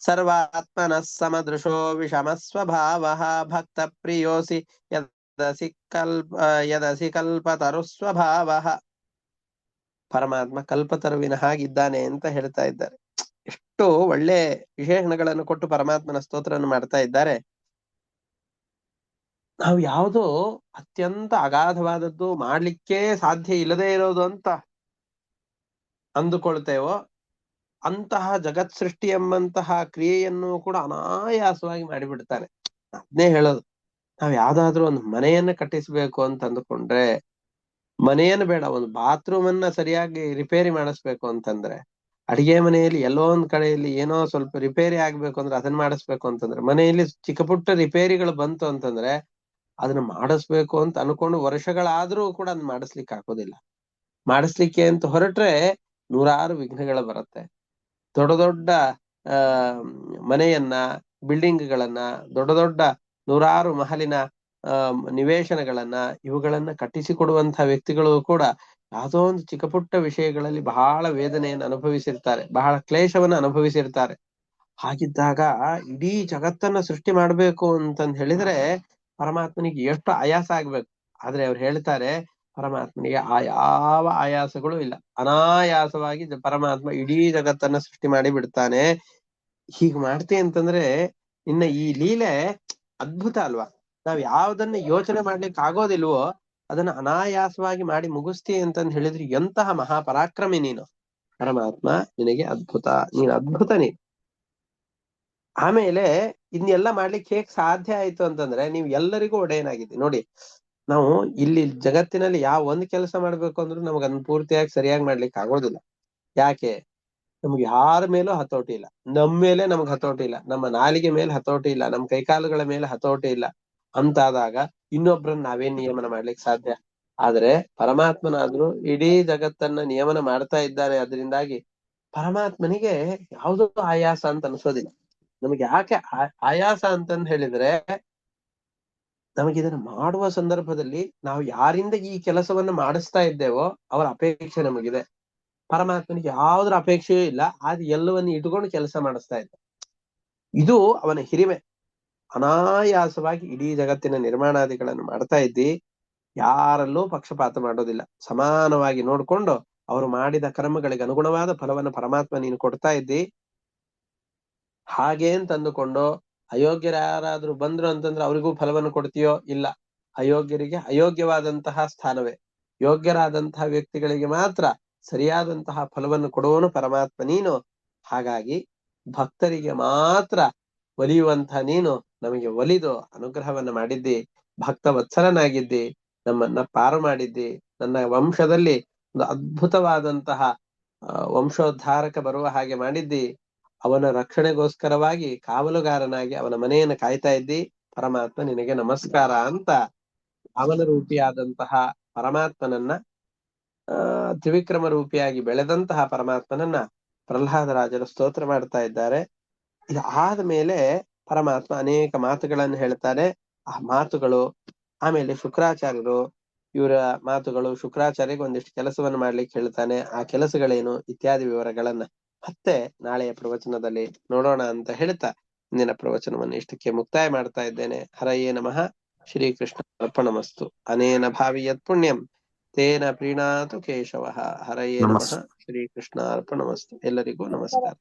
[SPEAKER 1] ಸರ್ವಾತ್ಮನ ಸಮದೃಶೋ ವಿಷಮ ಸ್ವಭಾವ ಭಕ್ತ ಪ್ರಿಯೋಸಿ ಯದಸಿ ಕಲ್ಪ ಯದಸಿ ಕಲ್ಪತರು ಸ್ವಭಾವ ಪರಮಾತ್ಮ ಕಲ್ಪತರುವಿನ ಹಾಗಿದ್ದಾನೆ ಅಂತ ಹೇಳ್ತಾ ಇದ್ದಾರೆ. ಎಷ್ಟು ಒಳ್ಳೆ ವಿಶೇಷಣಗಳನ್ನು ಕೊಟ್ಟು ಪರಮಾತ್ಮನ ಸ್ತೋತ್ರವನ್ನು ಮಾಡ್ತಾ ಇದ್ದಾರೆ. ನಾವು ಯಾವುದೋ ಅತ್ಯಂತ ಅಗಾಧವಾದದ್ದು ಮಾಡ್ಲಿಕ್ಕೆ ಸಾಧ್ಯ ಇಲ್ಲದೆ ಇರೋದು ಅಂತ ಅಂದುಕೊಳ್ತೇವೋ, ಅಂತಹ ಜಗತ್ ಸೃಷ್ಟಿ ಎಂಬಂತಹ ಕ್ರಿಯೆಯನ್ನು ಕೂಡ ಅನಾಯಾಸವಾಗಿ ಮಾಡಿಬಿಡ್ತಾರೆ. ಅದನ್ನೇ ಹೇಳೋದು. ನಾವ್ ಯಾವ್ದಾದ್ರು ಒಂದು ಮನೆಯನ್ನ ಕಟ್ಟಿಸ್ಬೇಕು ಅಂತ ಅಂದುಕೊಂಡ್ರೆ, ಮನೆಯನ್ನು ಬೇಡ, ಒಂದು ಬಾತ್ರೂಮ್ ಅನ್ನ ಸರಿಯಾಗಿ ರಿಪೇರಿ ಮಾಡಿಸ್ಬೇಕು ಅಂತಂದ್ರೆ, ಅಡಿಗೆ ಮನೆಯಲ್ಲಿ ಎಲ್ಲೋ ಒಂದ್ ಕಡೆಯಲ್ಲಿ ಏನೋ ಸ್ವಲ್ಪ ರಿಪೇರಿ ಆಗ್ಬೇಕು ಅಂದ್ರೆ ಅದನ್ನ ಮಾಡಿಸ್ಬೇಕು ಅಂತಂದ್ರೆ, ಮನೆಯಲ್ಲಿ ಚಿಕ್ಕ ಪುಟ್ಟ ರಿಪೇರಿಗಳು ಬಂತು ಅಂತಂದ್ರೆ ಅದನ್ನ ಮಾಡಿಸ್ಬೇಕು ಅಂತ ಅನ್ಕೊಂಡು ವರ್ಷಗಳಾದ್ರೂ ಕೂಡ ಅದನ್ನ ಮಾಡಿಸ್ಲಿಕ್ಕೆ ಆಗೋದಿಲ್ಲ. ಮಾಡಿಸ್ಲಿಕ್ಕೆ ಅಂತ ಹೊರಟ್ರೆ ನೂರಾರು ವಿಘ್ನಗಳು ಬರುತ್ತೆ. ದೊಡ್ಡ ದೊಡ್ಡ, ಆ, ಮನೆಯನ್ನ ಬಿಲ್ಡಿಂಗ್ ಗಳನ್ನ ದೊಡ್ಡ ದೊಡ್ಡ ನೂರಾರು ಮಹಲಿನ ನಿವೇಶನಗಳನ್ನ ಇವುಗಳನ್ನ ಕಟ್ಟಿಸಿಕೊಡುವಂತಹ ವ್ಯಕ್ತಿಗಳು ಕೂಡ ಯಾವುದೋ ಒಂದು ಚಿಕ್ಕ ಪುಟ್ಟ ವಿಷಯಗಳಲ್ಲಿ ಬಹಳ ವೇದನೆಯನ್ನು ಅನುಭವಿಸಿರ್ತಾರೆ, ಬಹಳ ಕ್ಲೇಶವನ್ನ ಅನುಭವಿಸಿರ್ತಾರೆ. ಹಾಗಿದ್ದಾಗ ಇಡೀ ಜಗತ್ತನ್ನ ಸೃಷ್ಟಿ ಮಾಡ್ಬೇಕು ಅಂತಂದ್ ಹೇಳಿದ್ರೆ ಪರಮಾತ್ಮನಿಗೆ ಎಷ್ಟು ಆಯಾಸ ಆಗ್ಬೇಕು. ಆದ್ರೆ ಅವ್ರು ಹೇಳ್ತಾರೆ, ಪರಮಾತ್ಮನಿಗೆ ಆ ಯಾವ ಆಯಾಸಗಳು ಇಲ್ಲ. ಅನಾಯಾಸವಾಗಿ ಪರಮಾತ್ಮ ಇಡೀ ಜಗತ್ತನ್ನ ಸೃಷ್ಟಿ ಮಾಡಿ ಬಿಡ್ತಾನೆ. ಹೀಗ್ ಮಾಡ್ತಿ ಅಂತಂದ್ರೆ ಇನ್ನ ಈ ಲೀಲೆ ಅದ್ಭುತ ಅಲ್ವಾ? ನಾವ್ ಯಾವ್ದನ್ನ ಯೋಚನೆ ಮಾಡ್ಲಿಕ್ಕೆ ಆಗೋದಿಲ್ವೋ, ಅದನ್ನ ಅನಾಯಾಸವಾಗಿ ಮಾಡಿ ಮುಗಿಸ್ತಿ ಅಂತಂದ್ ಹೇಳಿದ್ರೆ ಎಂತಹ ಮಹಾಪರಾಕ್ರಮಿ ನೀನು. ಪರಮಾತ್ಮ ನಿನಗೆ ಅದ್ಭುತ, ನೀನ್ ಅದ್ಭುತ ನೀನು. ಆಮೇಲೆ ಇನ್ನೆಲ್ಲ ಮಾಡ್ಲಿಕ್ಕೆ ಹೇಗ್ ಸಾಧ್ಯ ಆಯ್ತು ಅಂತಂದ್ರೆ ನೀವು ಎಲ್ಲರಿಗೂ ಒಡೆಯನಾಗಿದ್ದೀವಿ ನೋಡಿ, ನಾವು ಇಲ್ಲಿ ಜಗತ್ತಿನಲ್ಲಿ ಯಾವ ಒಂದ್ ಕೆಲಸ ಮಾಡ್ಬೇಕು ಅಂದ್ರೂ ನಮ್ಗೆ ಅದನ್ನ ಪೂರ್ತಿಯಾಗಿ ಸರಿಯಾಗಿ ಮಾಡ್ಲಿಕ್ಕೆ ಆಗೋದಿಲ್ಲ. ಯಾಕೆ? ನಮ್ಗೆ ಯಾರ ಮೇಲೂ ಹತೋಟಿ ಇಲ್ಲ. ನಮ್ ಮೇಲೆ ನಮ್ಗೆ ಹತೋಟಿ ಇಲ್ಲ. ನಮ್ಮ ನಾಲಿಗೆ ಮೇಲೆ ಹತೋಟಿ ಇಲ್ಲ. ನಮ್ ಕೈಕಾಲುಗಳ ಮೇಲೆ ಹತೋಟಿ ಇಲ್ಲ ಅಂತಾದಾಗ ಇನ್ನೊಬ್ರನ್ನ ನಾವೇನ್ ನಿಯಮನ ಮಾಡ್ಲಿಕ್ಕೆ ಸಾಧ್ಯ. ಆದ್ರೆ ಪರಮಾತ್ಮನಾದ್ರೂ ಇಡೀ ಜಗತ್ತನ್ನ ನಿಯಮನ ಮಾಡ್ತಾ ಇದ್ದಾನೆ ಅದರಿಂದಾಗಿ ಪರಮಾತ್ಮನಿಗೆ ಯಾವುದೋ ಆಯಾಸ ಅಂತ ಅನ್ಸೋದಿಲ್ಲ. ನಮಗೆ ಯಾಕೆ ಆಯಾಸ ಅಂತಂದ್ ಹೇಳಿದ್ರೆ, ನಮಗೆ ಇದನ್ನ ಮಾಡುವ ಸಂದರ್ಭದಲ್ಲಿ ನಾವು ಯಾರಿಂದ ಈ ಕೆಲಸವನ್ನ ಮಾಡಿಸ್ತಾ ಇದ್ದೇವೋ ಅವರ ಅಪೇಕ್ಷೆ ನಮಗಿದೆ. ಪರಮಾತ್ಮನಿಗೆ ಯಾವ್ದ್ರ ಅಪೇಕ್ಷೆಯೂ ಇಲ್ಲ ಆದ್ರೆ ಎಲ್ಲವನ್ನ ಇಟ್ಕೊಂಡು ಕೆಲಸ ಮಾಡಿಸ್ತಾ ಇದ್ದ. ಇದು ಅವನ ಹಿರಿಮೆ. ಅನಾಯಾಸವಾಗಿ ಇಡೀ ಜಗತ್ತಿನ ನಿರ್ಮಾಣಾದಿಗಳನ್ನು ಮಾಡ್ತಾ ಇದ್ದಿ, ಯಾರಲ್ಲೂ ಪಕ್ಷಪಾತ ಮಾಡೋದಿಲ್ಲ. ಸಮಾನವಾಗಿ ನೋಡ್ಕೊಂಡು ಅವರು ಮಾಡಿದ ಕರ್ಮಗಳಿಗೆ ಅನುಗುಣವಾದ ಫಲವನ್ನು ಪರಮಾತ್ಮ ನೀನು ಕೊಡ್ತಾ ಇದ್ದಿ ಹಾಗೆ ತಂದುಕೊಂಡು ಅಯೋಗ್ಯರು ಯಾರಾದ್ರೂ ಬಂದ್ರು ಅಂತಂದ್ರೆ ಅವರಿಗೂ ಫಲವನ್ನು ಕೊಡ್ತೀಯೋ ಇಲ್ಲ. ಅಯೋಗ್ಯರಿಗೆ ಅಯೋಗ್ಯವಾದಂತಹ ಸ್ಥಾನವೇ. ಯೋಗ್ಯರಾದಂತಹ ವ್ಯಕ್ತಿಗಳಿಗೆ ಮಾತ್ರ ಸರಿಯಾದಂತಹ ಫಲವನ್ನು ಕೊಡುವನು ಪರಮಾತ್ಮ ನೀನು. ಹಾಗಾಗಿ ಭಕ್ತರಿಗೆ ಮಾತ್ರ ಒಲಿಯುವಂತಹ ನೀನು ನಮಗೆ ಒಲಿದು ಅನುಗ್ರಹವನ್ನ ಮಾಡಿದ್ದಿ ಭಕ್ತ ವತ್ಸಲನಾಗಿದ್ದಿ ನಮ್ಮನ್ನ ಪಾರು ಮಾಡಿದ್ದಿ, ನನ್ನ ವಂಶದಲ್ಲಿ ಒಂದು ಅದ್ಭುತವಾದಂತಹ ವಂಶೋದ್ಧಾರಕ ಬರುವ ಹಾಗೆ ಮಾಡಿದ್ದಿ. ಅವನ ರಕ್ಷಣೆಗೋಸ್ಕರವಾಗಿ ಕಾವಲುಗಾರನಾಗಿ ಅವನ ಮನೆಯನ್ನು ಕಾಯ್ತಾ ಇದ್ದಿ, ಪರಮಾತ್ಮ ನಿನಗೆ ನಮಸ್ಕಾರ ಅಂತ ಅವನ ರೂಪಿಯಾದಂತಹ ಪರಮಾತ್ಮನನ್ನ ತ್ರಿವಿಕ್ರಮ ರೂಪಿಯಾಗಿ ಬೆಳೆದಂತಹ ಪರಮಾತ್ಮನನ್ನ ಪ್ರಹ್ಲಾದರಾಜರು ಸ್ತೋತ್ರ ಮಾಡ್ತಾ ಇದ್ದಾರೆ. ಇದು ಆದ ಮೇಲೆ ಪರಮಾತ್ಮ ಅನೇಕ ಮಾತುಗಳನ್ನು ಹೇಳ್ತಾರೆ ಆ ಮಾತುಗಳು, ಆಮೇಲೆ ಶುಕ್ರಾಚಾರ್ಯರು, ಇವರ ಮಾತುಗಳು ಶುಕ್ರಾಚಾರ್ಯಗೆ ಒಂದಿಷ್ಟು ಕೆಲಸವನ್ನು ಮಾಡ್ಲಿಕ್ಕೆ ಹೇಳ್ತಾನೆ. ಆ ಕೆಲಸಗಳೇನು? ಇತ್ಯಾದಿ ವಿವರಗಳನ್ನ. ಮತ್ತೆ ನಾಳೆಯ ಪ್ರವಚನದಲ್ಲಿ ನೋಡೋಣ ಅಂತ ಹೇಳ್ತಾ ಇಂದಿನ ಪ್ರವಚನವನ್ನು ಇಷ್ಟಕ್ಕೆ ಮುಕ್ತಾಯ ಮಾಡ್ತಾ ಇದ್ದೇನೆ. ಹರಯೇ ನಮಃ. ಶ್ರೀಕೃಷ್ಣ ಅರ್ಪಣಮಸ್ತು. ಅನೇನ ಭಾವಿ ಯತ್ ಪುಣ್ಯಂ. ತೇನ ಪ್ರೀಣಾತು ಕೇಶವ. ಹರಯೇ ನಮಃ.
[SPEAKER 4] ಶ್ರೀಕೃಷ್ಣ
[SPEAKER 1] ಶ್ರೀಕೃಷ್ಣ ಅರ್ಪಣಮಸ್ತು. ಎಲ್ಲರಿಗೂ ನಮಸ್ಕಾರ.